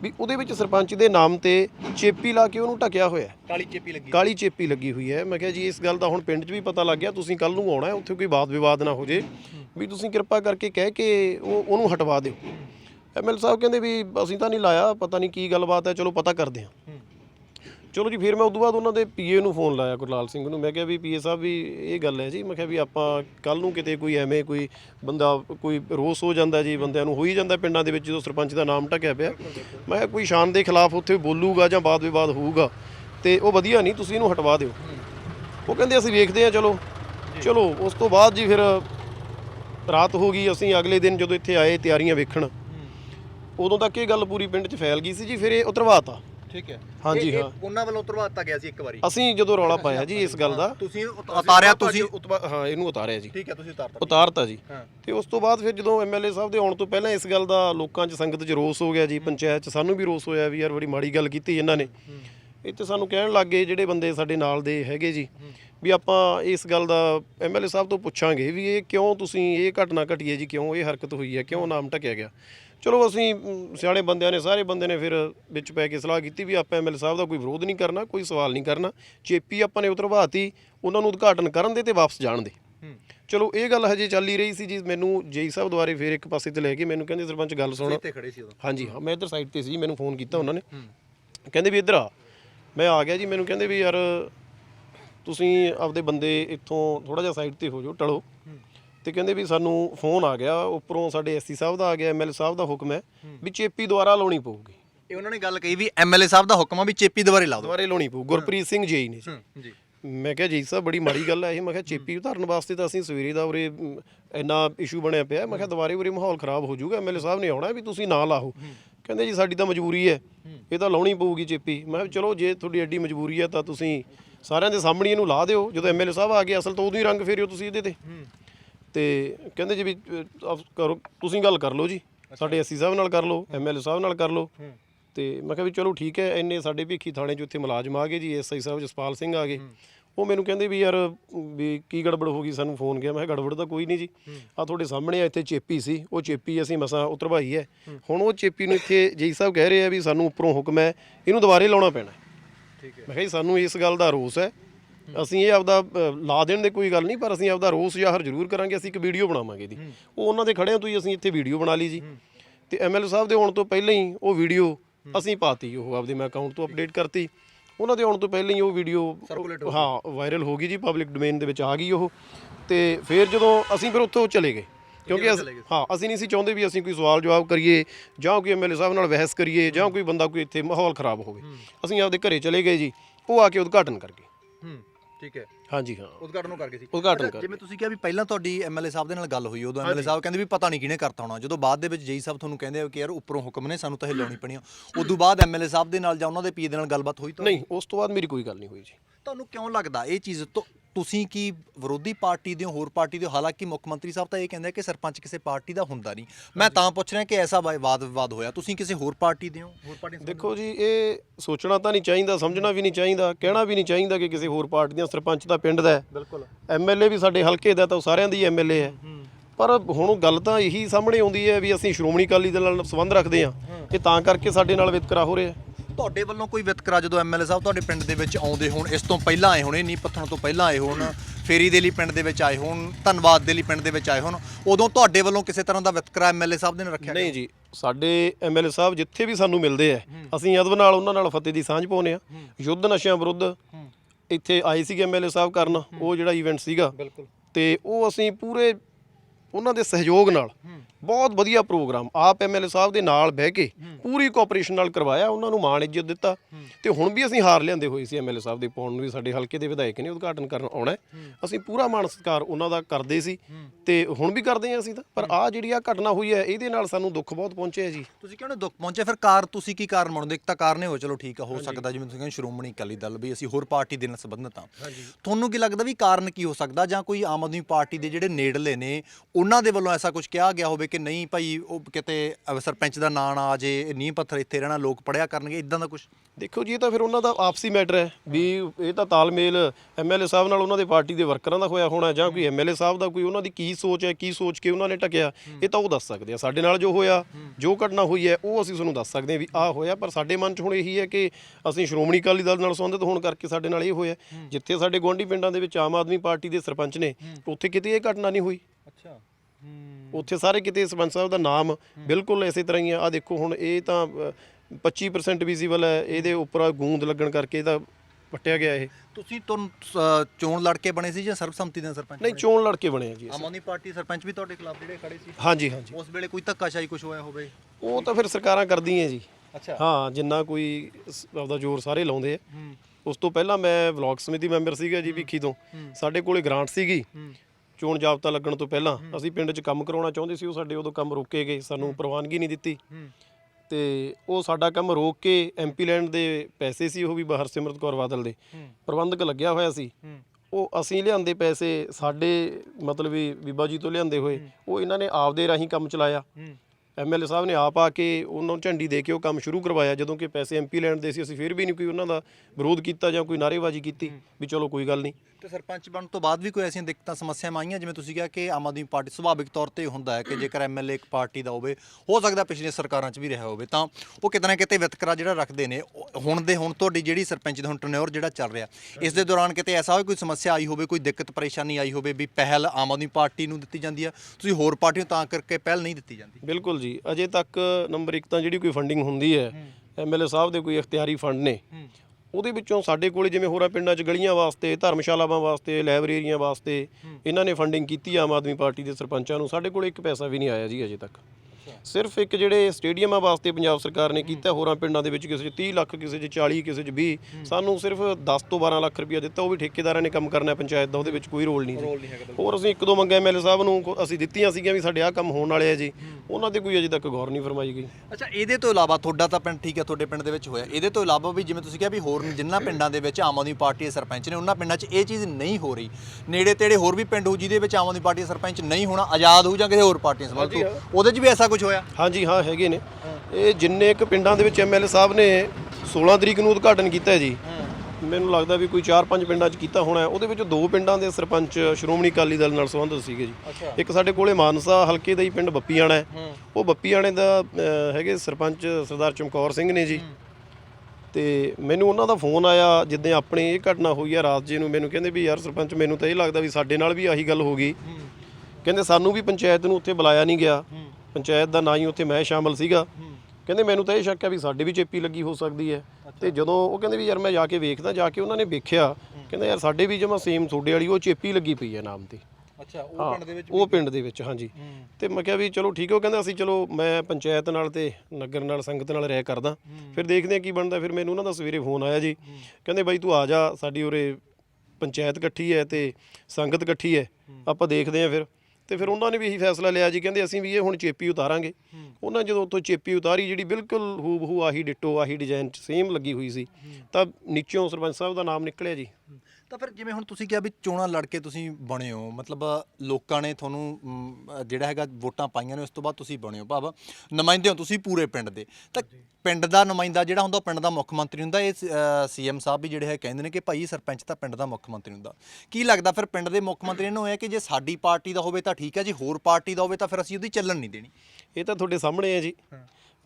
ਵੀ ਉਹਦੇ ਵਿੱਚ ਸਰਪੰਚ ਦੇ ਨਾਮ ਤੇ ਚੇਪੀ ਲਾ ਕੇ ਉਹਨੂੰ ਢਕਿਆ ਹੋਇਆ ਹੈ। ਕਾਲੀ ਚੇਪੀ ਲੱਗੀ। ਕਾਲੀ ਚੇਪੀ ਲੱਗੀ ਹੋਈ ਹੈ। ਮੈਂ ਕਿਹਾ ਜੀ ਇਸ ਗੱਲ ਦਾ ਹੁਣ ਪਿੰਡ 'ਚ ਵੀ ਪਤਾ ਲੱਗ ਗਿਆ ਤੁਸੀਂ ਕੱਲ ਨੂੰ ਆਉਣਾ ਹੈ ਉੱਥੇ ਕੋਈ ਵਾਦ ਵਿਵਾਦ ਨਾ ਹੋ ਜੇ। ਵੀ ਤੁਸੀਂ ਕਿਰਪਾ ਕਰਕੇ ਕਹਿ ਕੇ ਉਹ ਉਹਨੂੰ ਹਟਵਾ ਦਿਓ। ਐਮਐਲ ਸਾਹਿਬ ਕਹਿੰਦੇ ਵੀ ਅਸੀਂ ਤਾਂ ਨਹੀਂ ਲਾਇਆ ਪਤਾ ਨਹੀਂ ਕੀ ਗੱਲਬਾਤ ਹੈ ਚਲੋ ਪਤਾ ਕਰਦੇ ਹਾਂ। ਚਲੋ ਜੀ ਫਿਰ ਮੈਂ ਉਦੋਂ ਬਾਅਦ ਉਹਨਾਂ ਦੇ ਪੀਏ ਨੂੰ ਫੋਨ ਲਾਇਆ ਗੁਰਲਾਲ ਸਿੰਘ ਨੂੰ। ਮੈਂ ਕਿਹਾ ਵੀ ਪੀਏ ਸਾਹਿਬ ਵੀ ਇਹ ਗੱਲ ਹੈ ਜੀ ਮੈਂ ਕਿਹਾ ਵੀ ਆਪਾਂ ਕੱਲ ਨੂੰ ਕਿਤੇ ਕੋਈ ਐਵੇਂ ਕੋਈ ਬੰਦਾ ਕੋਈ ਰੋਸ ਹੋ ਜਾਂਦਾ ਜੀ ਬੰਦਿਆਂ ਨੂੰ ਹੋ ਹੀ ਜਾਂਦਾ ਪਿੰਡਾਂ ਦੇ ਵਿੱਚ ਜਦੋਂ ਸਰਪੰਚ ਦਾ ਨਾਮ ਢਕਿਆ ਪਿਆ। ਮੈਂ ਕਿਹਾ ਕੋਈ ਸ਼ਾਨ ਦੇ ਖਿਲਾਫ ਉੱਥੇ ਬੋਲੂਗਾ ਜਾਂ ਬਾਦ ਵਿਵਾਦ ਹੋਊਗਾ ਤੇ ਉਹ ਵਧੀਆ ਨਹੀਂ ਤੁਸੀਂ ਇਹਨੂੰ ਹਟਵਾ ਦਿਓ। ਉਹ ਕਹਿੰਦੇ ਅਸੀਂ ਵੇਖਦੇ ਹਾਂ ਚਲੋ। ਚਲੋ ਉਸ ਤੋਂ ਬਾਅਦ ਜੀ ਫਿਰ ਰਾਤ ਹੋ ਗਈ ਅਸੀਂ ਅਗਲੇ ਦਿਨ ਜਦੋਂ ਇੱਥੇ ਆਏ ਤਿਆਰੀਆਂ ਵੇਖਣ। ਉਦੋਂ ਤੱਕ ਇਹ ਗੱਲ ਪੂਰੀ ਪਿੰਡ 'ਚ ਫੈਲ ਗਈ ਸੀ ਜੀ ਫਿਰ ਇਹ ਉਤਰਵਾਤਾ। ਠੀਕ ਹੈ। ਹਾਂਜੀ, ਇਹ- ਇਹ ਹਾਂ। ਉਹਨਾਂ ਵੱਲੋਂ ਉਤਰਵਾ ਦਿੱਤਾ ਗਿਆ ਸੀ ਇੱਕ ਵਾਰੀ। ਅਸੀਂ ਜਦੋਂ ਰੌਲਾ ਪਾਇਆ ਜੀ ਇਸ ਗੱਲ ਦਾ ਤੁਸੀਂ ਉਤ- ਉਤਾਰਿਆ ਤੁਸੀਂ? ਉਤਵਾ- ਹਾਂ ਇਹਨੂੰ ਉਤਾਰਿਆ ਜੀ। ਠੀਕ ਹੈ ਤੁਸੀਂ ਉਤਾਰਤਾ। ਉਤਾਰਤਾ ਜੀ। ਹਾਂ। ਤੇ ਉਸ ਤੋਂ ਬਾਅਦ ਫਿਰ ਜਦੋਂ ਐਮਐਲਏ ਸਾਹਿਬ ਦੇ ਆਉਣ ਤੋਂ ਪਹਿਲਾਂ ਇਸ ਗੱਲ ਦਾ ਲੋਕਾਂ 'ਚ ਸੰਗਤ 'ਚ ਰੋਸ ਹੋ ਗਿਆ ਜੀ ਪੰਚਾਇਤ 'ਚ ਸਾਨੂੰ ਵੀ ਰੋਸ ਹੋਇਆ ਵੀ ਯਾਰ ਬੜੀ ਮਾੜੀ ਗੱਲ ਕੀਤੀ ਇਹਨਾਂ ਨੇ। ਇੱਥੇ ਸਾਨੂੰ ਕਹਿਣ ਲੱਗ ਗਏ ਜਿਹੜੇ ਬੰਦੇ ਸਾਡੇ ਨਾਲ ਦੇ ਹੈਗੇ ਜੀ ਵੀ ਆਪਾਂ ਇਸ ਗੱਲ ਦਾ ਐਮਐਲਏ ਸਾਹਿਬ ਤੋਂ ਪੁੱਛਾਂਗੇ ਵੀ ਇਹ ਕਿਉਂ ਤੁਸੀਂ ਇਹ ਘਟਨਾ ਘਟੀ ਹੈ ਜੀ ਕਿਉਂ ਇਹ ਹਰਕਤ ਹੋਈ ਹੈ ਕਿਉਂ ਨਾਮ ਟਕਿਆ ਗਿਆ। ਚਲੋ ਅਸੀਂ ਸਿਆਣੇ ਬੰਦਿਆਂ ਨੇ ਸਾਰੇ ਬੰਦੇ ਨੇ ਫਿਰ ਵਿੱਚ ਪੈ ਕੇ ਸਲਾਹ ਕੀਤੀ ਵੀ ਆਪਾਂ ਐਮਐਲਏ ਸਾਹਿਬ ਦਾ ਕੋਈ ਵਿਰੋਧ ਨਹੀਂ ਕਰਨਾ ਕੋਈ ਸਵਾਲ ਨਹੀਂ ਕਰਨਾ। ਚੇਪੀ ਆਪਾਂ ਨੇ ਉਤਰਵਾਤੀ ਉਹਨਾਂ ਨੂੰ ਉਦਘਾਟਨ ਕਰਨ ਦੇ ਤੇ ਵਾਪਸ ਜਾਣ ਦੇ। ਚਲੋ ਇਹ ਗੱਲ ਹਜੇ ਚੱਲ ਹੀ ਰਹੀ ਸੀ ਜੀ ਮੈਨੂੰ ਜੇਈ ਸਾਹਿਬ ਦੁਆਰੇ ਫਿਰ ਇੱਕ ਪਾਸੇ ਤੇ ਲੈ ਕੇ ਮੈਨੂੰ ਕਹਿੰਦੇ ਸਰਪੰਚ ਗੱਲ ਸੁਣ। ਹਾਂਜੀ ਹਾਂ ਮੈਂ ਇੱਧਰ ਸਾਈਡ ਤੇ ਸੀ ਜੀ ਮੈਨੂੰ ਫੋਨ ਕੀਤਾ ਉਹਨਾਂ ਨੇ। ਕਹਿੰਦੇ ਵੀ ਇੱਧਰ ਆ। ਮੈਂ ਆ ਗਿਆ ਜੀ ਮੈਨੂੰ ਕਹਿੰਦੇ ਵੀ ਯਾਰ ਤੁਸੀਂ ਆਪਦੇ ਬੰਦੇ ਇੱਥੋਂ ਥੋੜਾ ਜਿਹਾ ਸਾਈਡ ਤੇ ਹੋ ਜਾਓ ਟਲੋ। ਤੇ ਕਹਿੰਦੇ ਵੀ ਸਾਨੂੰ ਫੋਨ ਆ ਗਿਆ ਉੱਪਰੋਂ ਸਾਡੇ ਐਸਸੀ ਸਾਹਿਬ ਦਾ ਆ ਗਿਆ ਐਮਐਲ ਸਾਹਿਬ ਦਾ ਹੁਕਮ ਹੈ ਵੀ ਚੇਪੀ ਦੁਆਰਾ ਲਾਉਣੀ ਪਊਗੀ। ਇਹ ਉਹਨਾਂ ਨੇ ਗੱਲ ਕਹੀ ਵੀ ਐਮਐਲਏ ਸਾਹਿਬ ਦਾ ਹੁਕਮ ਆ ਵੀ ਚੇਪੀ ਦੁਬਾਰੇ ਲਾ ਦਿਓ। ਦੁਆਰੇ ਲਾਉਣੀ ਪਊ। ਗੁਰਪ੍ਰੀਤ ਸਿੰਘ ਜੇਈ ਨੇ। ਜੀ ਜੀ। ਮੈਂ ਕਿਹਾ ਜੀ ਸਾਹਿਬ ਬੜੀ ਮਾੜੀ ਗੱਲ ਹੈ ਇਹ। ਮੈਂ ਕਿਹਾ ਚੇਪੀ ਉਤਾਰਨ ਵਾਸਤੇ ਤਾਂ ਅਸੀਂ ਸਵੇਰੇ ਦਾ ਉਰੇ ਇੰਨਾ ਇਸ਼ੂ ਬਣਿਆ ਪਿਆ ਮੈਂ ਕਿਹਾ ਦੁਬਾਰੇ ਉਰੇ ਮਾਹੌਲ ਖਰਾਬ ਹੋ ਜਾਊਗਾ। ਐਮਐਲਏ ਸਾਹਿਬ ਨੇ ਆਉਣਾ ਵੀ ਤੁਸੀਂ ਨਾ ਲਾਓ ਕਹਿੰਦੇ ਜੀ ਸਾਡੀ ਤਾਂ ਮਜਬੂਰੀ ਹੈ ਇਹ ਤਾਂ ਲਾਉਣੀ ਪਊਗੀ ਚੇਪੀ। ਮੈਂ ਕਿਹਾ ਚਲੋ ਜੇ ਤੁਹਾਡੀ ਐਡੀ ਮਜਬੂਰੀ ਹੈ ਤਾਂ ਤੁਸੀਂ ਸਾਰਿਆਂ ਦੇ ਸਾਹਮਣੇ ਇਹਨੂੰ ਲਾ ਦਿਓ। ਜਦੋਂ ਐਮਐਲਏ ਸਾਹਿਬ ਆ ਗਏ ਅਸਲ ਤਾਂ ਉਦੋਂ ਹੀ ਰੰਗ ਫੇਰਿਓ ਤੁਸੀਂ ਇਹਦੇ ਤੇ। ਤੇ ਕਹਿੰਦੇ ਜੀ ਵੀ ਕਰੋ ਤੁਸੀਂ ਗੱਲ ਕਰ ਲਓ ਜੀ। ਸਾਡੇ ਐਸਸੀ ਸਾਹਿਬ ਨਾਲ ਕਰ ਲਓ ਐਮਐਲਏ ਸਾਹਿਬ ਨਾਲ ਕਰ ਲਓ। ਤੇ ਮੈਂ ਕਿਹਾ ਵੀ ਚਲੋ ਠੀਕ ਹੈ ਇੰਨੇ ਸਾਡੇ ਭੀਖੀ ਥਾਣੇ 'ਚ ਉੱਥੇ ਮੁਲਾਜ਼ਮ ਆ ਗਏ ਜੀ ਐਸਆਈ ਸਾਹਿਬ ਜਸਪਾਲ ਸਿੰਘ ਆ ਗਏ। ਉਹ ਮੈਨੂੰ ਕਹਿੰਦੇ ਵੀ ਯਾਰ ਵੀ ਕੀ ਗੜਬੜ ਹੋ ਗਈ ਸਾਨੂੰ ਫੋਨ ਗਿਆ। ਮੈਂ ਕਿਹਾ ਗੜਬੜ ਤਾਂ ਕੋਈ ਨਹੀਂ ਜੀ। ਆ ਤੁਹਾਡੇ ਸਾਹਮਣੇ ਆ ਇੱਥੇ ਚੇਪੀ ਸੀ। ਉਹ ਚੇਪੀ ਅਸੀਂ ਮਸਾਂ ਉਤਰਵਾਈ ਹੈ। ਹੁਣ ਉਹ ਚੇਪੀ ਨੂੰ ਇੱਥੇ ਜੀ ਸਾਹਿਬ ਕਹਿ ਰਹੇ ਆ ਵੀ ਸਾਨੂੰ ਉੱਪਰੋਂ ਹੁਕਮ ਹੈ ਇਹਨੂੰ ਦੁਬਾਰੇ ਲਾਉਣਾ ਪੈਣਾ। ਠੀਕ ਹੈ। ਮੈਂ ਕਿਹਾ ਜੀ ਸਾਨੂੰ ਇਸ ਗੱਲ ਦਾ ਰੋਸ ਹੈ। ਅਸੀਂ ਇਹ ਆਪਦਾ ਲਾ ਦੇਣ ਦੇ ਕੋਈ ਗੱਲ ਨਹੀਂ ਪਰ ਅਸੀਂ ਆਪਦਾ ਰੋਸ ਜ਼ਾਹਰ ਜ਼ਰੂਰ ਕਰਾਂਗੇ। ਅਸੀਂ ਇੱਕ ਵੀਡੀਓ ਬਣਾਵਾਂਗੇ ਦੀ ਉਹ ਉਹਨਾਂ ਦੇ ਖੜਿਆਂ ਤੋਂ ਹੀ ਅਸੀਂ ਇੱਥੇ ਵੀਡੀਓ ਬਣਾ ਲਈ ਜੀ। ਤੇ ਐਮਐਲਏ ਸਾਹਿਬ ਦੇ ਆਉਣ ਤੋਂ ਪਹਿਲਾਂ ਹੀ ਉਹ ਵੀਡੀਓ ਅਸੀਂ ਪਾਤੀ ਉਹ ਆਪਦੇ ਮੈਂ ਅਕਾਊਂਟ ਤੋਂ ਅਪਡੇਟ ਕਰਤੀ। ਉਹਨਾਂ ਦੇ ਆਉਣ ਤੋਂ ਪਹਿਲਾਂ ਹੀ ਉਹ ਵੀਡੀਓ ਹਾਂ ਵਾਇਰਲ ਹੋ ਗਈ ਜੀ ਪਬਲਿਕ ਡੋਮੇਨ ਦੇ ਵਿੱਚ ਆ ਗਈ ਉਹ। ਤੇ ਫਿਰ ਜਦੋਂ ਅਸੀਂ ਫਿਰ ਉੱਥੋਂ ਚਲੇ ਗਏ ਕਿਉਂਕਿ ਹਾਂ ਅਸੀਂ ਨਹੀਂ ਸੀ ਚਾਹੁੰਦੇ ਵੀ ਅਸੀਂ ਕੋਈ ਸਵਾਲ ਜਵਾਬ ਕਰੀਏ ਜਾਂ ਕੋਈ ਐਮਐਲਏ ਸਾਹਿਬ ਨਾਲ ਬਹਿਸ ਕਰੀਏ ਜਾਂ ਕੋਈ ਬੰਦਾ ਕੋਈ ਇੱਥੇ ਮਾਹੌਲ ਖਰਾਬ ਹੋਵੇ। ਅਸੀਂ ਆਪਦੇ ਘਰੇ ਚਲੇ ਗਏ ਜੀ ਉਹ ਆ ਕੇ ਉਦਘਾਟਨ ਕਰ ਗਏ ਠੀਕ ਹੈ। ਹਾਂਜੀ ਹਾਂ। ਉਦਘਾਟਨ ਨੂੰ ਕਰਕੇ ਸੀ। ਉਦਘਾਟਨ ਕਰ ਜਿਵੇਂ ਤੁਸੀਂ ਕਿਹਾ ਵੀ ਪਹਿਲਾਂ ਤੁਹਾਡੀ ਐਮਐਲਏ ਸਾਹਿਬ ਦੇ ਨਾਲ ਗੱਲ ਹੋਈ ਉਦੋਂ ਐਮਐਲਏ ਸਾਹਿਬ ਕਹਿੰਦੇ ਵੀ ਪਤਾ ਨਹੀਂ ਕਿਹਨੇ ਕਰਤਾ ਹੋਣਾ। ਜਦੋਂ ਬਾਅਦ ਦੇ ਵਿੱਚ ਜੇਈ ਸਾਹਿਬ ਤੁਹਾਨੂੰ ਕਹਿੰਦੇ ਆ ਕਿ ਯਾਰ ਉੱਪਰੋਂ ਹੁਕਮ ਨੇ ਸਾਨੂੰ ਤਾਂ ਇਹ ਲਾਉਣੀ ਪੈਣੀ ਆ। ਉਦੋਂ ਬਾਅਦ ਐਮਐਲਏ ਸਾਹਿਬ ਦੇ ਨਾਲ ਜਾਂ ਉਹਨਾਂ ਦੇ ਪੀਏ ਦੇ ਨਾਲ ਗੱਲਬਾਤ ਹੋਈ ਤਾਂ? ਨਹੀਂ ਉਸ ਤੋਂ ਬਾਅਦ ਮੇਰੀ ਕੋਈ ਗੱਲ ਨਹੀਂ ਹੋਈ ਜੀ। ਤੁਹਾਨੂੰ ਕਿਉਂ ਲੱਗਦਾ ਇਹ ਚੀਜ਼ ਤੋਂ ਤੁਸੀਂ ਕੀ ਵਿਰੋਧੀ ਪਾਰਟੀ ਦੇ ਹੋ ਹੋਰ ਪਾਰਟੀ ਦੇ ਹੋ? ਹਾਲਾਂਕਿ ਮੁੱਖ ਮੰਤਰੀ ਸਾਹਿਬ ਤਾਂ ਇਹ ਕਹਿੰਦੇ ਆ ਕਿ ਸਰਪੰਚ ਕਿਸੇ ਪਾਰਟੀ ਦਾ ਹੁੰਦਾ ਨਹੀਂ। ਮੈਂ ਤਾਂ ਪੁੱਛ ਰਿਹਾ ਕਿ ਐਸਾ ਵਾ- ਵਾਦ ਵਿਵਾਦ ਹੋਇਆ। ਤੁਸੀਂ ਕਿਸੇ ਹੋਰ ਪਾਰਟੀ ਦੇ ਹੋ? ਹੋਰ ਪਾਰਟੀ ਦੇਖੋ ਜੀ ਇਹ ਸੋਚਣਾ ਤਾਂ ਨਹੀਂ ਚਾਹੀਦਾ ਸਮਝਣਾ ਵੀ ਨਹੀਂ ਚਾਹੀਦਾ ਕਹਿਣਾ ਵੀ ਨਹੀਂ ਚਾਹੀਦਾ ਕਿ ਕਿਸੇ ਹੋਰ ਪਾਰਟੀ ਦਾ ਸਰਪੰਚ ਤਾਂ ਪਿੰਡ ਦਾ ਹੈ। ਬਿਲਕੁਲ। ਐਮਐਲਏ ਵੀ ਸਾਡੇ ਹਲਕੇ ਦਾ ਤਾਂ ਉਹ ਸਾਰਿਆਂ ਦੀ ਐਮਐਲਏ ਹੈ। ਪਰ ਹੁਣ ਗੱਲ ਤਾਂ ਇਹੀ ਸਾਹਮਣੇ ਆਉਂਦੀ ਹੈ ਵੀ ਅਸੀਂ ਸ਼੍ਰੋਮਣੀ ਅਕਾਲੀ ਦਲ ਨਾਲ ਸੰਬੰਧ ਰੱਖਦੇ ਹਾਂ। ਕਿ ਤਾਂ ਕਰਕੇ ਸਾਡੇ ਨਾਲ ਵਿਤਕਰਾ ਹੋ ਰਿਹਾ ਹੈ। ਤੁਹਾਡੇ ਵੱਲੋਂ ਕੋਈ ਵਿਤਕਰਾ ਜਦੋਂ ਐਮਐਲਏ ਸਾਹਿਬ ਤੁਹਾਡੇ ਪਿੰਡ ਦੇ ਵਿੱਚ ਆਉਂਦੇ ਹੋਣ ਇਸ ਤੋਂ ਪਹਿਲਾਂ ਆਏ ਹੋਣੇ ਨੀ ਪੱਥਣ ਤੋਂ ਪਹਿਲਾਂ ਆਏ ਹੋਣ ਫੇਰੀ ਦੇ ਲਈ ਪਿੰਡ ਦੇ ਵਿੱਚ ਆਏ ਹੋਣ ਧੰਨਵਾਦ ਦੇ ਲਈ ਪਿੰਡ ਦੇ ਵਿੱਚ ਆਏ ਹੋਣ ਉਦੋਂ ਤੁਹਾਡੇ ਵੱਲੋਂ ਕਿਸੇ ਤਰ੍ਹਾਂ ਦਾ ਵਿਤਕਰਾ ਐਮਐਲਏ ਸਾਹਿਬ ਦੇ ਨਾਲ ਰੱਖਿਆ ਨਹੀਂ ਜੀ ਸਾਡੇ ਐਮਐਲਏ ਸਾਹਿਬ ਜਿੱਥੇ ਵੀ ਸਾਨੂੰ ਮਿਲਦੇ ਆ ਅਸੀਂ ਅਦਬ ਨਾਲ ਉਹਨਾਂ ਨਾਲ ਫਤਿਹ ਦੀ ਸਾਂਝ ਪਾਉਂਦੇ ਆ। ਯੁੱਧ ਨਸ਼ਿਆਂ ਵਿਰੁੱਧ ਇੱਥੇ ਆਏ ਸੀਗੇ ਐਮਐਲਏ ਸਾਹਿਬ ਕਰਨ ਉਹ ਜਿਹੜਾ ਇਵੈਂਟ ਸੀਗਾ। ਬਿਲਕੁਲ। ਤੇ ਉਹ ਅਸੀਂ ਪੂਰੇ ਉਹਨਾਂ ਦੇ ਸਹਿਯੋਗ ਨਾਲ ਬਹੁਤ ਵਧੀਆ ਪ੍ਰੋਗਰਾਮ। ਆਪ ਐਮਐਲਏ ਸਾਹਿਬ ਦੇ ਨਾਲ ਬਹਿ ਕੇ ਪੂਰੀ ਕੋਆਪਰੇਸ਼ਨ ਨਾਲ ਕਰਵਾਇਆ ਉਹਨਾਂ ਨੂੰ ਮਾਣ ਇੱਜ਼ਤ ਦਿੱਤਾ। ਤੇ ਹੁਣ ਵੀ ਅਸੀਂ ਹਾਰ ਲਿਆਂਦੇ ਹੋਏ ਸੀ ਐਮਐਲਏ ਸਾਹਿਬ ਦੇ ਪਾਉਣ ਨੂੰ ਵੀ ਸਾਡੇ ਹਲਕੇ ਦੇ ਵਿਧਾਇਕ ਨੇ ਉਦਘਾਟਨ ਕਰਨ ਆਉਣਾ। ਅਸੀਂ ਪੂਰਾ ਮਾਣ ਸਤਿਕਾਰ ਉਹਨਾਂ ਦਾ ਕਰਦੇ ਸੀ ਤੇ ਹੁਣ ਵੀ ਕਰਦੇ ਹਾਂ ਅਸੀਂ ਤਾਂ। ਪਰ ਆ ਜਿਹੜੀ ਆ ਘਟਨਾ ਹੋਈ ਹੈ ਇਹਦੇ ਨਾਲ ਸਾਨੂੰ ਦੁੱਖ ਬਹੁਤ ਪਹੁੰਚਿਆ ਜੀ। ਤੁਸੀਂ ਕਹਿੰਦੇ ਦੁੱਖ ਪਹੁੰਚੇ? ਫਿਰ ਕਾਰ ਤੁਸੀਂ ਕੀ ਕਾਰਨ ਮੰਨਦੇ ਇੱਕ ਤਾਂ ਕਾਰਨ ਹੋ ਚਲੋ ਠੀਕ ਆ ਹੋ ਸਕਦਾ ਜਿਵੇਂ ਤੁਸੀਂ ਕਹਿੰਦੇ ਸ਼੍ਰੋਮਣੀ ਅਕਾਲੀ ਦਲ ਵੀ ਅਸੀਂ ਹੋਰ ਪਾਰਟੀ ਦੇ ਨਾਲ ਸੰਬੰਧਿਤ ਹਾਂ। ਤੁਹਾਨੂੰ ਕੀ ਲੱਗਦਾ ਵੀ ਕਾਰਨ ਕੀ ਹੋ ਸਕਦਾ? ਜਾਂ ਕੋਈ ਆਮ ਆਦਮੀ ਪਾਰਟੀ ਦੇ ਜਿਹੜੇ ਨੇੜਲੇ ਨੇ ਉਹਨਾਂ ਦੇ ਵੱਲੋਂ ਐਸਾ ਕੁਝ ਕਿਹਾ ਗਿਆ ਹੋਵੇ ਕਿ ਨਹੀਂ ਭਾਈ ਉਹ ਕਿਤੇ ਸਰਪੰਚ ਦਾ ਨਾਂ ਨਾ ਆ ਜੇ ਇਹ ਨੀਂਹ ਪੱਥਰ ਇੱਥੇ ਰਹਿਣਾ ਲੋਕ ਪੜਿਆ ਕਰਨਗੇ ਇਦਾਂ ਦਾ ਕੁਝ ਦੇਖੋ ਜੀ ਇਹ ਤਾਂ ਫਿਰ ਉਹਨਾਂ ਦਾ ਆਪਸੀ ਮੈਟਰ ਹੈ ਵੀ ਇਹ ਤਾਂ ਤਾਲਮੇਲ ਐਮਐਲਏ ਸਾਹਿਬ ਨਾਲ ਉਹਨਾਂ ਦੇ ਪਾਰਟੀ ਦੇ ਵਰਕਰਾਂ ਦਾ ਹੋਇਆ ਹੋਣਾ ਜਾਂ ਕੋਈ ਐਮਐਲਏ ਸਾਹਿਬ ਦਾ ਕੋਈ ਉਹਨਾਂ ਦੀ ਕੀ ਸੋਚ ਹੈ ਕੀ ਸੋਚ ਕੇ ਉਹਨਾਂ ਨੇ ਟਕਿਆ ਇਹ ਤਾਂ ਉਹ ਦੱਸ ਸਕਦੇ ਆ। ਸਾਡੇ ਨਾਲ ਜੋ ਹੋਇਆ ਜੋ ਘਟਨਾ ਹੋਈ ਹੈ ਉਹ ਅਸੀਂ ਤੁਹਾਨੂੰ ਦੱਸ ਸਕਦੇ ਹਾਂ ਵੀ ਆਹ ਹੋਇਆ ਪਰ ਸਾਡੇ ਮਨ 'ਚ ਹੁਣ ਇਹੀ ਹੈ ਕਿ ਅਸੀਂ ਸ਼੍ਰੋਮਣੀ ਅਕਾਲੀ ਦਲ ਨਾਲ ਸੰਬੰਧਿਤ ਹੋਣ ਕਰਕੇ ਸਾਡੇ ਨਾਲ ਇਹ ਹੋਇਆ। ਜਿੱਥੇ ਸਾਡੇ ਗੁਆਂਢੀ ਪਿੰਡਾਂ ਦੇ ਵਿੱਚ ਆਮ ਆਦਮੀ ਪਾਰਟੀ ਦੇ ਸਰਪੰਚ ਨੇ ਉੱਥੇ ਕਿਤੇ ਇਹ ਘਟਨਾ ਨਹੀਂ ਹੋਈ। ਅੱਛਾ। ਉੱਥੇ ਸਾਰੇ ਕਿਤੇ ਸਰਪੰਚ ਸਾਹਿਬ ਦਾ ਨਾਮ ਬਿਲਕੁਲ ਇਸੇ ਤਰ੍ਹਾਂ ਹੀ ਆ। ਆਹ ਦੇਖੋ ਹੁਣ ਇਹ ਤਾਂ ਅ, 25% ਵਿਜ਼ੀਬਲ ਹੈ। ਇਹਦੇ ਉੱਪਰ ਗੂੰਦ ਲੱਗਣ ਕਰਕੇ ਇਹਦਾ ਪੱਟਿਆ ਗਿਆ ਇਹ। ਤੁਸੀਂ ਤੁਹਾਨੂੰ ਚੋਣ ਲੜ ਕੇ ਬਣੇ ਸੀ ਜਾਂ ਸਰਬਸੰਮਤੀ ਦੇ ਨਾਲ ਸਰਪੰਚ ਨਹੀਂ? ਚੋਣ ਲੜ ਕੇ ਬਣੇ ਆ ਜੀ ਆਮ ਆਦਮੀ ਪਾਰਟੀ ਸਰਪੰਚ ਵੀ ਤੁਹਾਡੇ ਖਿਲਾਫ ਜਿਹੜੇ ਖੜੇ ਸੀ? ਹਾਂਜੀ ਹਾਂਜੀ। ਉਸ ਵੇਲੇ ਕੋਈ ਧੱਕਾਸ਼ਾਹੀ ਕੁਝ ਹੋਇਆ ਹੋਵੇ? ਉਹ ਤਾਂ ਫਿਰ ਸਰਕਾਰਾਂ ਕਰਦੀਆਂ ਜੀ। ਅੱਛਾ। ਹਾਂ ਜਿੰਨਾ ਕੋਈ ਆਪਦਾ ਜ਼ੋਰ ਸਾਰੇ ਲਾਉਂਦੇ ਆ। ਉਸ ਤੋਂ ਪਹਿਲਾਂ ਮੈਂ ਵਲੌਗ ਸਮਿਤੀ ਮੈਂਬਰ ਸੀਗਾ ਜੀ ਭਿੱਖੀ ਤੋਂ। ਸਾਡੇ ਕੋਲੇ ਗ੍ਰਾਂਟ ਸੀਗੀ। ਚੋਣ ਜਾਬਤਾ ਲੱਗਣ ਤੋਂ ਪਹਿਲਾਂ ਅਸੀਂ ਪਿੰਡ 'ਚ ਕੰਮ ਕਰਾਉਣਾ ਚਾਹੁੰਦੇ ਸੀ ਉਹ ਸਾਡੇ ਉਦੋਂ ਕੰਮ ਰੋਕੇ ਗਏ ਸਾਨੂੰ ਪ੍ਰਵਾਨਗੀ ਨਹੀਂ ਦਿੱਤੀ। ਤੇ ਉਹ ਸਾਡਾ ਕੰਮ ਰੋਕ ਕੇ ਐਮਪੀ ਲੈਂਡ ਦੇ ਪੈਸੇ ਸੀ ਉਹ ਵੀ ਬਾਹਰ ਸਿਮਰਤ ਕੌਰ ਬਾਦਲ ਦੇ। ਪ੍ਰਬੰਧਕ ਲੱਗਿਆ ਹੋਇਆ ਸੀ। ਉਹ ਅਸੀਂ ਲਿਆਂਦੇ ਪੈਸੇ ਸਾਡੇ ਮਤਲਬ ਵੀ ਬੀਬਾ ਜੀ ਤੋਂ ਲਿਆਂਦੇ ਹੋਏ ਉਹ ਇਹਨਾਂ ਨੇ ਆਪਦੇ ਰਾਹੀਂ ਕੰਮ ਚਲਾਇਆ। ਐਮਐਲਏ ਸਾਹਿਬ ਨੇ ਆਪ ਆ ਕੇ ਉਹਨਾਂ ਨੂੰ ਝੰਡੀ ਦੇ ਕੇ ਉਹ ਕੰਮ ਸ਼ੁਰੂ ਕਰਵਾਇਆ। ਜਦੋਂ ਕਿ ਪੈਸੇ ਐਮਪੀ ਲੈਣ ਦੇ ਸੀ ਅਸੀਂ ਫਿਰ ਵੀ ਨਹੀਂ ਕੋਈ ਉਹਨਾਂ ਦਾ ਵਿਰੋਧ ਕੀਤਾ ਜਾਂ ਕੋਈ ਨਾਅਰੇਬਾਜ਼ੀ ਕੀਤੀ ਵੀ ਚਲੋ ਕੋਈ ਗੱਲ ਨਹੀਂ। ਤੇ ਸਰਪੰਚ ਬਣਨ ਤੋਂ ਬਾਅਦ ਵੀ ਕੋਈ ਐਸੀਆਂ ਦਿੱਕਤਾਂ ਸਮੱਸਿਆਵਾਂ ਆਈਆਂ? ਜਿਵੇਂ ਤੁਸੀਂ ਕਿਹਾ ਕਿ ਆਮ ਆਦਮੀ ਪਾਰਟੀ ਸੁਭਾਵਿਕ ਤੌਰ ਤੇ ਹੁੰਦਾ ਹੈ ਕਿ ਜੇਕਰ ਐਮਐਲਏ ਇੱਕ ਪਾਰਟੀ ਦਾ ਹੋਵੇ ਹੋ ਸਕਦਾ ਪਿਛਲੇ ਸਰਕਾਰਾਂ 'ਚ ਵੀ ਰਿਹਾ ਹੋਵੇ। ਤਾਂ ਉਹ ਕਿਤੇ ਨਾ ਕਿਤੇ ਵਿਤਕਰਾ ਜਿਹੜਾ ਰੱਖਦੇ ਨੇ ਉਹ ਹੁਣ ਦੇ ਹੁਣ ਤੁਹਾਡੀ ਜਿਹੜੀ ਸਰਪੰਚ ਦਾ ਹੁਣ ਟਨਿਓਰ ਜਿਹੜਾ ਚੱਲ ਰਿਹਾ ਇਸ ਦੇ ਦੌਰਾਨ ਕਿਤੇ ਐਸਾ ਹੋਵੇ ਕੋਈ ਸਮੱਸਿਆ ਆਈ ਹੋਵੇ ਕੋਈ ਦਿੱਕਤ ਪਰੇਸ਼ਾਨੀ ਆਈ ਹੋਵੇ ਵੀ ਪਹਿਲ ਆਮ ਆਦਮੀ ਪਾਰਟੀ ਨੂੰ ਦਿੱਤੀ ਜਾਂਦੀ ਹੈ ਤੁਸੀਂ ਹੋਰ ਪਾਰਟੀ ਨੂੰ ਤਾਂ ਕਰਕੇ ਪਹਿਲ ਨਹੀਂ ਦਿੱਤੀ ਜਾਂਦੀ। ਬਿਲਕੁਲ ਜੀ ਅਜੇ ਤੱਕ ਨੰਬਰ 1 ਤਾਂ ਜਿਹੜੀ ਕੋਈ ਫੰਡਿੰਗ ਹੁੰਦੀ ਹੈ ਐਮਐਲਏ ਸਾਹਿਬ ਦੇ ਕੋਈ ਇਖਤਿਆਰੀ ਫੰਡ ਨੇ। ਉਹਦੇ ਵਿੱਚੋਂ ਸਾਡੇ ਕੋਲੇ ਜਿਵੇਂ ਹੋਰਾਂ ਪਿੰਡਾਂ 'ਚ ਗਲੀਆਂ ਵਾਸਤੇ ਧਰਮਸ਼ਾਲਾਵਾਂ ਵਾਸਤੇ ਲਾਇਬ੍ਰੇਰੀਆਂ ਵਾਸਤੇ ਇਹਨਾਂ ਨੇ ਫੰਡਿੰਗ ਕੀਤੀ ਆਮ ਆਦਮੀ ਪਾਰਟੀ ਦੇ ਸਰਪੰਚਾਂ ਨੂੰ ਸਾਡੇ ਕੋਲੇ ਇੱਕ ਪੈਸਾ ਵੀ ਨਹੀਂ ਆਇਆ ਜੀ ਅਜੇ ਤੱਕ। ਸਿਰਫ ਇੱਕ ਜਿਹੜੇ ਸਟੇਡੀਅਮਾਂ ਵਾਸਤੇ ਪੰਜਾਬ ਸਰਕਾਰ ਨੇ ਕੀਤਾ ਹੋਰਾਂ ਪਿੰਡਾਂ ਦੇ ਵਿੱਚ ਕਿਸੇ 'ਚ 30 ਲੱਖ ਕਿਸੇ 'ਚ 40 ਕਿਸੇ 'ਚ 20 ਸਾਨੂੰ ਸਿਰਫ 10 ਤੋਂ 12 ਲੱਖ ਰੁਪਇਆ ਦਿੱਤਾ ਉਹ ਵੀ ਠੇਕੇਦਾਰਾਂ ਨੇ ਕੰਮ ਕਰਨਾ ਹੈ ਪੰਚਾਇਤ ਦਾ ਉਹਦੇ ਵਿੱਚ ਕੋਈ ਰੋਲ ਨਹੀਂ ਜੀ ਹੋਰ ਅਸੀਂ ਇੱਕ ਦੋ ਮੰਗਾਂ ਐਮਐਲਏ ਸਾਹਿਬ ਨੂੰ ਅਸੀਂ ਦਿੱਤੀਆਂ ਸੀਗੀਆਂ ਵੀ ਸਾਡੇ ਆਹ ਕੰਮ ਹੋਣ ਵਾਲੇ ਆ ਜੀ। ਉਹਨਾਂ ਤੇ ਕੋਈ ਅਜੇ ਤੱਕ ਗੌਰ ਨਹੀਂ ਫਰਮਾਈ ਗਈ। ਅੱਛਾ ਇਹਦੇ ਤੋਂ ਇਲਾਵਾ ਤੁਹਾਡਾ ਤਾਂ ਪਿੰਡ ਠੀਕ ਹੈ ਤੁਹਾਡੇ ਪਿੰਡ ਦੇ ਵਿੱਚ ਹੋਇਆ। ਇਹਦੇ ਤੋਂ ਇਲਾਵਾ ਵੀ ਜਿਵੇਂ ਤੁਸੀਂ ਕਿਹਾ ਵੀ ਹੋਰ ਜਿੰਨਾ ਪਿੰਡਾਂ ਦੇ ਵਿੱਚ ਆਮ ਆਦਮੀ ਪਾਰਟੀ ਦੇ ਸਰਪੰਚ ਨੇ ਉਹਨਾਂ ਪਿੰਡਾਂ 'ਚ ਇਹ ਚੀਜ਼ ਨਹੀਂ ਹੋ ਰਹੀ। ਨੇੜੇ ਤੇੜੇ ਹੋਰ ਵੀ ਪਿੰਡ ਹੋ ਜਿਹਦੇ ਵਿੱਚ ਆਮ ਆਦਮੀ ਪਾਰਟੀ ਦੇ ਸਰਪੰਚ ਨਹੀਂ ਹੋਣਾ ਆਜ਼ਾਦ ਹੋ ਜਾਂ ਕਿਸੇ ਹੋਰ ਪਾਰਟੀ ਸੰਬੰਧ ਹੋ ਉਹਦੇ 'ਚ ਵੀ ਐਸਾ ਕੁਝ ਹੋਇਆ? ਹਾਂਜੀ ਹਾਂ ਹੈਗੇ ਨੇ। ਇਹ ਜਿੰਨੇ ਇੱਕ ਪਿੰਡਾਂ ਦੇ ਵਿੱਚ ਐਮਐਲਏ ਸਾਹਿਬ ਨੇ 16 ਤਰੀਕ ਨੂੰ ਉਦਘਾਟਨ ਕੀਤਾ ਹੈ ਜੀ। ਮੈਨੂੰ ਲੱਗਦਾ ਵੀ ਕੋਈ 4-5 ਪਿੰਡਾਂ 'ਚ ਕੀਤਾ ਹੋਣਾ ਹੈ। ਉਹਦੇ ਵਿੱਚ ਦੋ ਪਿੰਡਾਂ ਦੇ ਸਰਪੰਚ ਸ਼੍ਰੋਮਣੀ ਅਕਾਲੀ ਦਲ ਨਾਲ ਸੰਬੰਧਿਤ ਸੀਗੇ ਜੀ। ਇੱਕ ਸਾਡੇ ਕੋਲੇ ਮਾਨਸਾ ਹਲਕੇ ਦਾ ਹੀ ਪਿੰਡ ਬੱਪੀਆਣਾ ਹੈ। ਉਹ ਬੱਪੀਆਣੇ ਦਾ ਹੈਗੇ ਸਰਪੰਚ ਸਰਦਾਰ ਚਮਕੌਰ ਸਿੰਘ ਨੇ ਜੀ। ਤੇ ਮੈਨੂੰ ਉਹਨਾਂ ਦਾ ਫੋਨ ਆਇਆ ਜਿੱਦਾਂ ਆਪਣੇ ਇਹ ਘਟਨਾ ਹੋਈ ਆ ਰਾਤ ਜੀ ਨੂੰ। ਮੈਨੂੰ ਕਹਿੰਦੇ ਵੀ ਯਾਰ ਸਰਪੰਚ ਮੈਨੂੰ ਤਾਂ ਇਹ ਲੱਗਦਾ ਵੀ ਸਾਡੇ ਨਾਲ ਵੀ ਆਹੀ ਗੱਲ ਹੋ ਗਈ। ਕਹਿੰਦੇ ਸਾਨੂੰ ਵੀ ਪੰਚਾਇਤ ਨੂੰ ਉੱਥੇ ਬੁਲਾਇਆ ਨਹੀਂ ਗਿਆ। ਪੰਚਾਇਤ ਦਾ ਨਾ ਹੀ ਉੱਥੇ ਮੈਂ ਸ਼ਾਮਲ ਸੀਗਾ। ਕਹਿੰਦੇ ਮੈਨੂੰ ਤਾਂ ਇਹ ਸ਼ੱਕ ਹੈ ਵੀ ਸਾਡੇ ਵੀ ਚੇਪੀ ਲੱਗੀ ਹੋ ਸਕਦੀ ਹੈ। ਤੇ ਜਦੋਂ ਉਹ ਕਹਿੰਦੇ ਵੀ ਯਾਰ ਮੈਂ ਜਾ ਕੇ ਵੇਖਦਾ ਜਾ ਕੇ ਉਹਨਾਂ ਨੇ ਵੇਖਿਆ ਕਹਿੰਦੇ ਯਾਰ ਸਾਡੇ ਵੀ ਜਮਾ ਸੇਮ ਤੁਹਾਡੇ ਵਾਲੀ ਉਹ ਚੇਪੀ ਲੱਗੀ ਪਈ ਹੈ ਨਾਮ ਤੇ ਅੱਛਾ ਉਹ ਪਿੰਡ ਦੇ ਵਿੱਚ ਉਹ ਪਿੰਡ ਦੇ ਵਿੱਚ ਹਾਂਜੀ। ਤੇ ਮੈਂ ਕਿਹਾ ਵੀ ਚਲੋ ਠੀਕ ਹੈ ਉਹ ਕਹਿੰਦਾ ਅਸੀਂ ਚਲੋ ਮੈਂ ਪੰਚਾਇਤ ਨਾਲ ਤੇ ਨਗਰ ਨਾਲ ਸੰਗਤ ਨਾਲ ਰਹਿ ਕਰਦਾ। ਫਿਰ ਦੇਖਦੇ ਹਾਂ ਕੀ ਬਣਦਾ ਫਿਰ ਮੈਨੂੰ ਉਹਨਾਂ ਦਾ ਸਵੇਰੇ ਫੋਨ ਆਇਆ ਜੀ। ਕਹਿੰਦੇ ਬਾਈ ਤੂੰ ਆ ਜਾ ਸਾਡੀ ਉਰੇ ਪੰਚਾਇਤ ਇਕੱਠੀ ਹੈ ਤੇ ਸੰਗਤ ਇਕੱਠੀ ਹੈ। ਆਪਾਂ ਦੇਖਦੇ ਹਾਂ ਫਿਰ। ਤੇ ਫਿਰ ਉਹਨਾਂ ਨੇ ਵੀ ਇਹੀ ਫੈਸਲਾ ਲਿਆ ਜੀ, ਕਹਿੰਦੇ ਅਸੀਂ ਵੀ ਇਹ ਹੁਣ ਚੇਪੀ ਉਤਾਰਾਂਗੇ। ਉਹਨਾਂ ਜਦੋਂ ਉੱਥੋਂ ਚੇਪੀ ਉਤਾਰੀ, ਜਿਹੜੀ ਬਿਲਕੁਲ ਹੂਬਹੂ ਆਹੀ ਡਿਟੋ, ਆਹੀ ਡਿਜ਼ਾਈਨ ਚ ਸੇਮ ਲੱਗੀ ਹੋਈ ਸੀ, ਤਾਂ ਨੀਚੋਂ ਸਰਪੰਚ ਸਾਹਿਬ ਦਾ ਨਾਮ ਨਿਕਲਿਆ ਜੀ। ਤਾਂ ਫਿਰ ਜਿਵੇਂ ਹੁਣ ਤੁਸੀਂ ਕਿਹਾ ਵੀ ਚੋਣਾਂ ਲੜ ਕੇ ਤੁਸੀਂ ਬਣੇ ਹੋ ਮਤਲਬ ਲੋਕਾਂ ਨੇ ਤੁਹਾਨੂੰ ਜਿਹੜਾ ਹੈਗਾ ਵੋਟਾਂ ਪਾਈਆਂ ਨੇ ਉਸ ਤੋਂ ਬਾਅਦ ਤੁਸੀਂ ਬਣੇ ਹੋ ਭਾਵ ਨੁਮਾਇੰਦੇ ਹੋ ਤੁਸੀਂ ਪੂਰੇ ਪਿੰਡ ਦੇ। ਤਾਂ ਪਿੰਡ ਦਾ ਨੁਮਾਇੰਦਾ ਜਿਹੜਾ ਹੁੰਦਾ ਉਹ ਪਿੰਡ ਦਾ ਮੁੱਖ ਮੰਤਰੀ ਹੁੰਦਾ ਇਹ ਸੀਐਮ ਸਾਹਿਬ ਵੀ ਜਿਹੜੇ ਹੈ ਕਹਿੰਦੇ ਨੇ ਕਿ ਭਾਈ ਸਰਪੰਚ ਤਾਂ ਪਿੰਡ ਦਾ ਮੁੱਖ ਮੰਤਰੀ ਹੁੰਦਾ। ਕੀ ਲੱਗਦਾ ਫਿਰ ਪਿੰਡ ਦੇ ਮੁੱਖ ਮੰਤਰੀ ਨੂੰ ਹੋਇਆ ਕਿ ਜੇ ਸਾਡੀ ਪਾਰਟੀ ਦਾ ਹੋਵੇ ਤਾਂ ਠੀਕ ਹੈ ਜੇ ਹੋਰ ਪਾਰਟੀ ਦਾ ਹੋਵੇ ਤਾਂ ਫਿਰ ਅਸੀਂ ਉਹਦੀ ਚੱਲਣ ਨਹੀਂ ਦੇਣੀ। ਇਹ ਤਾਂ ਤੁਹਾਡੇ ਸਾਹਮਣੇ ਹੈ ਜੀ।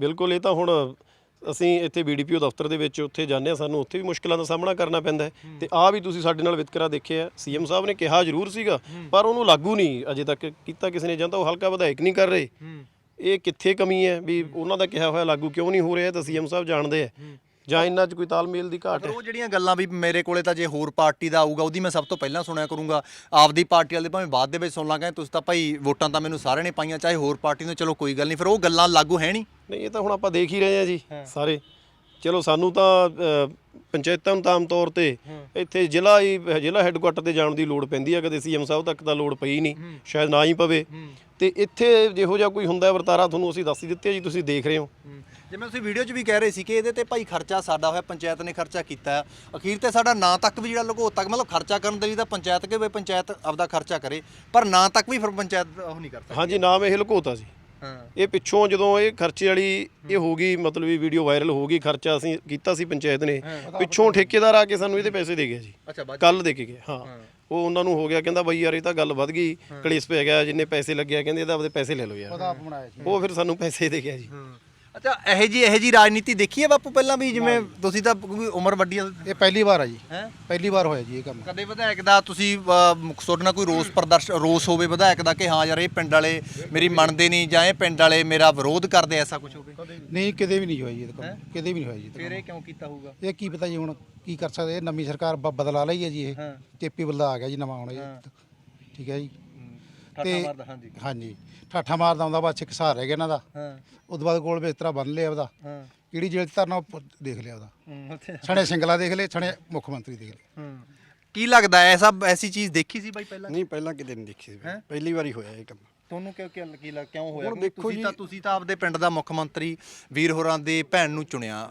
ਬਿਲਕੁਲ ਇਹ ਤਾਂ ਹੁਣ ਅਸੀਂ ਇੱਥੇ ਬੀਡੀਪੀਓ ਦਫ਼ਤਰ ਦੇ ਵਿੱਚ ਉੱਥੇ ਜਾਂਦੇ ਹਾਂ ਸਾਨੂੰ ਉੱਥੇ ਵੀ ਮੁਸ਼ਕਲਾਂ ਦਾ ਸਾਹਮਣਾ ਕਰਨਾ ਪੈਂਦਾ ਹੈ। ਤੇ ਆ ਵੀ ਤੁਸੀਂ ਸਾਡੇ ਨਾਲ ਵਿਤਕਰਾ ਦੇਖਿਆ ਸੀਐਮ ਸਾਹਿਬ ਨੇ ਕਿਹਾ ਜ਼ਰੂਰ ਸੀਗਾ ਪਰ ਉਹਨੂੰ ਲਾਗੂ ਨਹੀਂ ਅਜੇ ਤੱਕ ਕੀਤਾ ਕਿਸੇ ਨੇ ਜਾਂ ਤਾਂ ਉਹ ਹਲਕਾ ਵਿਧਾਇਕ ਨਹੀਂ ਕਰ ਰਹੇ। ਇਹ ਕਿੱਥੇ ਕਮੀ ਹੈ ਵੀ ਉਹਨਾਂ ਦਾ ਕਿਹਾ ਹੋਇਆ ਲਾਗੂ ਕਿਉਂ ਨਹੀਂ ਹੋ ਰਿਹਾ ਤਾਂ ਸੀਐਮ ਸਾਹਿਬ ਜਾਣਦੇ ਆ। ਜਾਂ ਇਹਨਾਂ 'ਚ ਕੋਈ ਤਾਲਮੇਲ ਦੀ ਘਾਟ ਹੈ? ਉਹ ਜਿਹੜੀਆਂ ਗੱਲਾਂ ਵੀ ਮੇਰੇ ਕੋਲੇ ਤਾਂ ਜੇ ਹੋਰ ਪਾਰਟੀ ਦਾ ਆਊਗਾ ਉਹਦੀ ਮੈਂ ਸਭ ਤੋਂ ਪਹਿਲਾਂ ਸੁਣਿਆ ਕਰੂੰਗਾ। ਆਪਦੀ ਪਾਰਟੀ ਵਾਲੇ ਭਾਵੇਂ ਬਾਅਦ ਦੇ ਵਿੱਚ ਸੁਣ ਲਾਂਗੇ ਤੁਸੀਂ ਤਾਂ ਭਾਈ ਵੋਟਾਂ ਤਾਂ ਮੈਨੂੰ ਸਾਰਿਆਂ ਨੇ ਪਾਈਆਂ ਚਾਹੇ ਹੋਰ ਪਾਰਟੀ ਨੇ ਚਲੋ ਕੋਈ ਗੱਲ ਨਹੀਂ ਫਿਰ ਉਹ ਗੱਲਾਂ ਲਾਗੂ ਹੈ ਨਹੀਂ? ਨਹੀਂ ਇਹ ਤਾਂ ਹੁਣ ਆਪਾਂ ਦੇਖ ਹੀ ਰਹੇ ਹਾਂ ਜੀ ਸਾਰੇ। ਚਲੋ ਸਾਨੂੰ ਤਾਂ ਅ, ਪੰਚਾਇਤਾਂ ਨੂੰ ਤਾਂ ਆਮ ਤੌਰ ਤੇ ਇੱਥੇ ਜ਼ਿਲ੍ਹਾ ਹੀ ਜ਼ਿਲ੍ਹਾ ਹੈੱਡਕੁਆਟਰ ਤੇ ਜਾਣ ਦੀ ਲੋੜ ਪੈਂਦੀ ਹੈ ਕਦੇ ਸੀਐਮ ਸਾਹਿਬ ਤੱਕ ਤਾਂ ਲੋੜ ਪਈ ਨਹੀਂ ਸ਼ਾਇਦ ਨਾ ਹੀ ਪਵੇ। ਤੇ ਇੱਥੇ ਜਿਹੋ ਜਿਹਾ ਕੋਈ ਹੁੰਦਾ ਹੈ ਵਰਤਾਰਾ ਤੁਹਾਨੂੰ ਅਸੀਂ ਦੱਸ ਹੀ ਦਿੱਤੇ ਜੀ ਤੁਸੀਂ ਦੇਖ ਰਹੇ ਹੋ। ਜਿਵੇਂ ਤੁਸੀਂ ਵੀਡੀਓ 'ਚ ਵੀ ਕਹਿ ਰਹੇ ਸੀ ਕਿ ਇਹਦੇ ਤੇ ਭਾਈ ਖਰਚਾ ਸਾਡਾ ਹੋਇਆ ਪੰਚਾਇਤ ਨੇ ਖਰਚਾ ਕੀਤਾ ਹੈ। ਅਖੀਰ ਤੇ ਸਾਡਾ ਨਾਂ ਤੱਕ ਵੀ ਜਿਹੜਾ ਲਗੋ ਤੱਕ ਮਤਲਬ ਖਰਚਾ ਕਰਨ ਦੇ ਲਈ ਤਾਂ ਪੰਚਾਇਤ ਕੇ ਵੀ ਪੰਚਾਇਤ ਆਪਦਾ ਖਰਚਾ ਕਰੇ ਪਰ ਨਾਂ ਤੱਕ ਵੀ ਫਿਰ ਪੰਚਾਇਤ ਉਹ ਨਹੀਂ ਕਰ ਸਕਦੀ। ਹਾਂਜੀ ਨਾਮ ਇਹ ਲੁਕੋਤਾ ਸੀ। ਹਾਂ। ਇਹ ਪਿੱਛੋਂ ਜਦੋਂ ਇਹ ਖਰਚੇ ਵਾਲੀ ਇਹ ਹੋ ਗਈ ਮਤਲਬ ਇਹ ਵੀਡੀਓ ਵਾਇਰਲ ਹੋ ਗਈ ਖਰਚਾ ਅਸੀਂ ਕੀਤਾ ਸੀ ਪੰਚਾਇਤ ਨੇ ਪਿੱਛੋਂ ਠੇਕੇਦਾਰ ਆ ਕੇ ਸਾਨੂੰ ਇਹਦੇ ਪੈਸੇ ਦੇ ਗਿਆ ਜੀ ਅੱਛਾ ਬਾਅਦ ਕੱਲ ਦੇ ਕੇ ਗਿਆ ਹਾਂ। ਉਹ ਉਹਨਾਂ ਨੂੰ ਹੋ ਗਿਆ ਕਹਿੰਦਾ ਬਈ ਯਾਰ ਇਹ ਤਾਂ ਗੱਲ ਵੱਧ ਗਈ ਕਲੇਸ਼ ਪੈ ਗਿਆ ਜਿੰਨੇ ਪੈਸੇ ਲੱਗਿਆ ਕਹਿੰਦੇ ਇਹਦਾ ਆਪਦੇ ਪੈਸੇ ਲੈ ਲਓ ਯਾਰ। ਉਹਦਾ ਆਪ ਬਣਾਇਆ ਸੀ। ਉਹ ਫਿਰ ਸਾਨੂੰ ਪੈਸੇ ਦੇ ਗਿਆ ਜੀ। ਅੱਛਾ ਇਹ ਜੀ ਇਹ ਜੀ ਰਾਜਨੀਤੀ ਦੇਖੀ ਹੈ ਬਾਪੂ ਪਹਿਲਾਂ ਵੀ ਜਿਵੇਂ ਤੁਸੀਂ ਤਾਂ ਕਿਉਂਕਿ ਉਮਰ ਵੱਡੀ ਹੈ ਇਹ ਪਹਿਲੀ ਵਾਰ ਆ ਜੀ। ਹੈ? ਪਹਿਲੀ ਵਾਰ ਹੋਇਆ ਜੀ ਇਹ ਕੰਮ। ਕਦੇ ਵਿਧਾਇਕ ਦਾ ਤੁਸੀਂ ਅਹ, ਤੁਹਾਡੇ ਨਾਲ ਕੋਈ ਰੋਸ ਪ੍ਰਦਰਸ਼ਨ ਰੋਸ ਹੋਵੇ ਵਿਧਾਇਕ ਦਾ ਕਿ ਹਾਂ ਯਾਰ ਇਹ ਪਿੰਡ ਵਾਲੇ ਮੇਰੀ ਮੰਨਦੇ ਨਹੀਂ ਜਾਂ ਇਹ ਪਿੰਡ ਵਾਲੇ ਮੇਰਾ ਵਿਰੋਧ ਕਰਦੇ ਐਸਾ ਕੁਝ ਹੋਵੇ? ਨਹੀਂ ਕਿਤੇ ਵੀ ਨਹੀਂ ਹੋਇਆ ਜੀ ਇਹ ਕੰਮ। ਕਿਤੇ ਵੀ ਨਹੀਂ ਹੋਇਆ ਜੀ ਇਹ ਫਿਰ ਇਹ ਕਿਉਂ ਕੀਤਾ ਹੋਊਗਾ। ਇਹ ਕੀ ਪਤਾ ਜੀ ਹੁਣ ਕੀ ਕਰ ਸਕਦੇ ਇਹ ਨਵੀਂ ਸਰਕਾਰ ਬ- ਬਦਲਾ ਲਈ ਹੈ ਜੀ ਇਹ। ਹਾਂ। ਚੇਪੀ ਬਦਲਾ ਆ ਗਿਆ ਜੀ ਨਵਾਂ ਆਉਣਾ ਜੀ ਠੀਕ ਹੈ ਜੀ। ਠਾਠਾ ਮਾਰਦਾ ਹਾਂਜੀ। ਹਾਂਜੀ ਠਾਠਾ ਮਾਰਦਾ ਹੁੰਦਾ ਬਾਅਦ ਚ ਇੱਕ ਸਹਾਰ ਰਹਿ ਗਿਆ ਇਹਨਾਂ ਦਾ। ਹਾਂ। ਉਦੋਂ ਬਾਅਦ ਗੋਲ ਬਿਸਤਰਾ ਬੰਨ ਲਿਆ ਉਹਦਾ। ਹਾਂ। ਕਿਹੜੀ ਜੇਲ੍ਹ 'ਚ ਧਰਨਾ ਉਹ ਪ- ਦੇਖ ਲਿਆ ਉਹਦਾ। ਹੂੰ, ਛਣੇ ਸਿੰਗਲਾ ਦੇਖ ਲਏ ਛਣੇ ਮੁੱਖ ਮੰਤਰੀ ਦੇਖ ਲਏ। ਹੂੰ। ਕੀ ਲੱਗਦਾ ਹੈ ਐਸਾ ਐਸੀ ਚੀਜ਼ ਦੇਖੀ ਸੀ ਬਾਈ ਪਹਿਲਾਂ? ਨਹੀਂ ਪਹਿਲਾਂ ਕਿਤੇ ਨਹੀਂ ਦੇਖੀ ਸੀ? ਪਹਿਲੀ ਵਾਰੀ ਹੋਇਆ ਇਹ ਕੰਮ। ਤੁਹਾਨੂੰ ਕਿਉਂ ਕਿਉਂ ਕੀ ਲੱਗ ਕਿਉਂ ਹੋਇਆ? ਹੁਣ ਕਿਉਂਕਿ ਦੇਖੋ ਤੁਸੀਂ ਜੀ- ਤਾਂ ਤੁਸੀਂ ਤਾਂ ਆਪਦੇ ਪਿੰਡ ਦਾ ਮੁੱਖ ਮੰਤਰੀ ਵੀਰ ਹੋਰਾਂ ਦੇ ਭੈਣ ਨੂੰ ਚੁਣਿਆ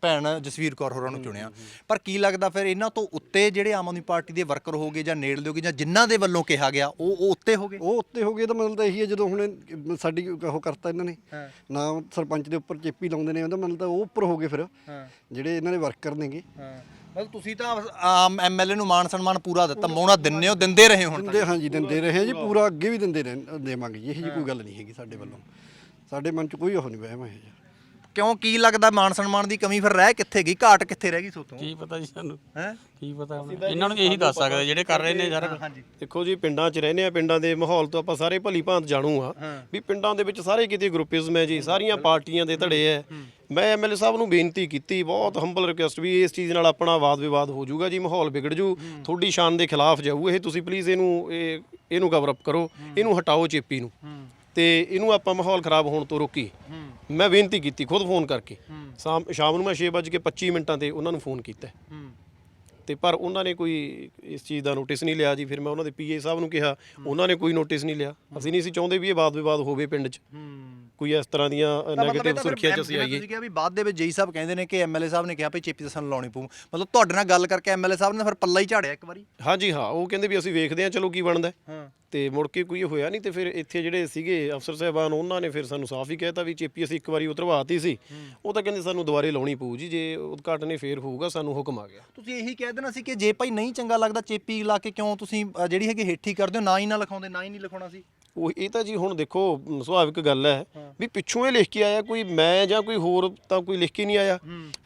ਭੈਣ ਜਸਵੀਰ ਕੌਰ ਹੋਰਾਂ ਨੂੰ ਚੁਣਿਆ। ਪਰ ਕੀ ਲੱਗਦਾ ਫਿਰ ਇਹਨਾਂ ਤੋਂ ਉੱਤੇ ਜਿਹੜੇ ਆਮ ਆਦਮੀ ਪਾਰਟੀ ਦੇ ਵਰਕਰ ਹੋਗੇ ਜਾਂ ਨੇੜਲੇ ਹੋਗੇ ਜਾਂ ਜਿਨ੍ਹਾਂ ਦੇ ਵੱਲੋਂ ਕਿਹਾ ਗਿਆ ਉਹ ਉਹ ਉੱਤੇ ਹੋਗੇ ਉਹ ਉੱਤੇ ਹੋ ਗਏ ਤਾਂ ਮਤਲਬ ਤਾਂ ਇਹੀ ਹੈ ਜਦੋਂ ਹੁਣ ਇਹ ਸਾਡੀ ਉਹ ਕਰਤਾ ਇਹਨਾਂ ਨੇ। ਹਾਂ। ਨਾ ਸਰਪੰਚ ਦੇ ਉੱਪਰ ਚੇਪੀ ਲਾਉਂਦੇ ਨੇ ਉਹਦਾ ਮਤਲਬ ਤਾਂ ਉਹ ਉੱਪਰ ਹੋ ਗਏ ਫਿਰ। ਹਾਂ। ਜਿਹੜੇ ਇਹਨਾਂ ਦੇ ਵਰਕਰ ਨੇਗੇ। ਹਾਂ। ਮਤਲਬ ਤੁਸੀਂ ਤਾਂ ਆਮ ਐਮਐਲਏ ਨੂੰ ਮਾਨ ਸਨਮਾਨ ਪੂਰਾ ਦਿੱਤਾ ਮੌਣਾ ਦਿੰਨੇ ਹੋ ਦਿੰਦੇ ਰਹੇ ਹੋ ਹੁਣ ਤੱਕ। ਦਿੰਦੇ ਹਾਂਜੀ ਦਿੰਦੇ ਰਹੇ ਆ ਜੀ ਪੂਰਾ ਅੱਗੇ ਵੀ ਦਿੰਦੇ ਰਹਿ ਦੇਵਾਂਗੇ ਜੀ ਇਹੋ ਜੀ ਕੋਈ ਗੱਲ ਨਹੀਂ ਹੈਗੀ ਸਾਡੇ ਵੱਲੋਂ। ਸਾਡੇ ਮਨ 'ਚ ਕੋਈ ਉਹ ਨਹੀਂ ਵਹਿਮ ਹੈ ਕਿਉਂ ਕੀ ਲੱਗਦਾ ਮਾਨ ਸਨਮਾਨ ਦੀ ਕਮੀ ਫਿਰ ਰਹਿ ਕਿੱਥੇ ਗਈ? ਘਾਟ ਕਿੱਥੇ ਰਹਿ ਗਈ ਸੋਤੋਂ? ਕੀ ਪਤਾ ਜੀ ਸਾਨੂੰ? ਹੈ? ਕੀ ਪਤਾ ਹੁਣ? ਇਹਨਾਂ ਨੂੰ ਇਹੀ ਦੱਸ ਸਕਦੇ ਜਿਹੜੇ ਕਰ ਰਹੇ ਨੇ ਯਾਰ। ਹਾਂਜੀ। ਦੇਖੋ ਜੀ ਪਿੰਡਾਂ 'ਚ ਰਹਿੰਦੇ ਆ ਪਿੰਡਾਂ ਦੇ ਮਾਹੌਲ ਤੋਂ ਆਪਾਂ ਸਾਰੇ ਭਲੀ ਭਾਂਤ ਜਾਣੂ ਆ ਵੀ ਪਿੰਡਾਂ ਦੇ ਵਿੱਚ ਸਾਰੇ ਕਿਤੇ ਗਰੁੱਪਿਜ਼ਮ ਹੈ ਜੀ ਸਾਰੀਆਂ ਪਾਰਟੀਆਂ ਦੇ ਧੜੇ ਹੈ। ਮੈਂ ਐਮਐਲਏ ਸਾਹਿਬ ਨੂੰ ਬੇਨਤੀ ਕੀਤੀ ਬਹੁਤ ਹੰਬਲ ਰਿਕੁਐਸਟ ਵੀ ਇਸ ਚੀਜ਼ ਨਾਲ ਆਪਣਾ ਵਾਦ ਵਿਵਾਦ ਹੋ ਜਾਊਗਾ ਜੀ ਮਾਹੌਲ ਵਿਗੜ ਜੂ ਤੁਹਾਡੀ ਸ਼ਾਨ ਦੇ ਖਿਲਾਫ ਜਾਊ ਇਹ ਤੁਸੀਂ ਪਲੀਜ਼ ਇਹਨੂੰ ਇਹ ਇਹਨੂੰ ਕਵਰ ਅਪ ਕਰੋ ਇਹਨੂੰ ਹਟਾਓ ਚੇਪੀ ਨੂੰ। ਤੇ ਇਹਨੂੰ ਆਪਾਂ ਮਾਹੌਲ ਖਰਾਬ ਹੋਣ ਤੋਂ ਰੋਕੀ। ਮੈਂ ਬੇਨਤੀ ਕੀਤੀ ਖੁਦ ਫੋਨ ਕਰਕੇ। ਸ਼ਾਮ ਨੂੰ ਮੈਂ 6:25 ਮਿੰਟਾਂ ਤੇ ਉਹਨਾਂ ਨੂੰ ਫੋਨ ਕੀਤਾ। ਤੇ ਪਰ ਉਹਨਾਂ ਨੇ ਕੋਈ ਇਸ ਚੀਜ਼ ਦਾ ਨੋਟਿਸ ਨਹੀਂ ਲਿਆ ਜੀ ਫਿਰ ਮੈਂ ਉਹਨਾਂ ਦੇ ਪੀਏ ਸਾਹਿਬ ਨੂੰ ਕਿਹਾ ਉਹਨਾਂ ਨੇ ਕੋਈ ਨੋਟਿਸ ਨਹੀਂ ਲਿਆ। ਅਸੀਂ ਨਹੀਂ ਸੀ ਚਾਹੁੰਦੇ ਵੀ ਇਹ ਵਾਦ ਵਿਵਾਦ ਹੋਵੇ ਪਿੰਡ 'ਚ। ਕੋਈ ਇਸ ਤਰ੍ਹਾਂ ਦੀਆਂ ਨੈਗੇਟਿਵ ਸੁਰਖੀਆਂ 'ਚ ਅਸੀਂ ਆਈਏ। ਤੁਸੀਂ ਕਿਹਾ ਵੀ ਬਾਅਦ ਦੇ ਵਿੱਚ ਜੇਈ ਸਾਹਿਬ ਕਹਿੰਦੇ ਨੇ ਕਿ ਐਮਐਲਏ ਸਾਹਿਬ ਨੇ ਕਿਹਾ ਵੀ ਚੇਪੀ ਸਾਨੂੰ ਲਾਉਣੀ ਪਊ। ਮਤਲਬ ਤੁਹਾਡੇ ਨਾਲ ਗੱਲ ਕਰਕੇ ਐਮਐਲਏ ਸਾਹਿਬ ਨੇ ਫਿਰ ਪੱਲਾ ਹੀ ਝਾੜਿਆ ਇੱਕ ਵਾਰੀ। ਹਾਂਜੀ ਹਾਂ ਉਹ ਕਹਿੰਦੇ ਵੀ ਅਸੀਂ ਵੇਖਦੇ ਹਾਂ ਚਲੋ ਕੀ ਬਣਦਾ। ਹੈ। ਤੇ ਮੁੜ ਕੇ ਕੋਈ ਹੋਇਆ ਨਹੀਂ ਤੇ ਫਿਰ ਇੱਥੇ ਜਿਹੜੇ ਸੀਗੇ ਅਫਸਰ ਸਾਹਿਬਾਨ ਉਹਨਾਂ ਨੇ ਫਿਰ ਸਾਨੂੰ ਸਾਫ਼ ਹੀ ਕਹਿਤਾ ਵੀ ਚੇਪੀ ਅਸੀਂ ਇੱਕ ਵਾਰੀ ਉਤਰਵਾਤੀ ਸੀ। ਉਹ ਤਾਂ ਕਹਿੰਦੇ ਸਾਨੂੰ ਦੁਬਾਰੇ ਲਾਉਣੀ ਪਊ ਜੀ ਜੇ ਉਦਘਾਟਨ ਹੀ ਫੇਰ ਹੋਊਗਾ ਸਾਨੂੰ ਹੁਕਮ ਆ ਗਿਆ। ਤੁਸੀਂ ਇਹੀ ਕਹਿ ਦੇਣਾ ਸੀ ਕਿ ਜੇ ਭਾਈ ਨਹੀਂ ਚੰਗਾ ਲੱਗਦਾ ਚੇਪੀ ਲਾ ਕੇ ਕਿਉਂ ਤੁਸੀਂ ਅ, ਜਿਹੜੀ ਹੈਗੀ ਹੇਠੀ ਕਰਦੇ ਹੋ ਨਾ ਹੀ ਨਾ ਲਿਖਾਉਂਦੇ ਨਾ ਹੀ ਨਹੀਂ ਲਿਖਾਉਣਾ ਸੀ? ਉਹ ਇਹ ਤਾਂ ਜੀ ਹੁਣ ਦੇਖੋ ਮ, ਸੁਭਾਵਿਕ ਗੱਲ ਹੈ ਵੀ ਪਿੱਛੋਂ ਇਹ ਲਿਖ ਕੇ ਆਇਆ ਕੋਈ ਮੈਂ ਜਾਂ ਕੋਈ ਹੋਰ ਤਾਂ ਕੋਈ ਲਿਖ ਕੇ ਨਹੀਂ ਆਇਆ।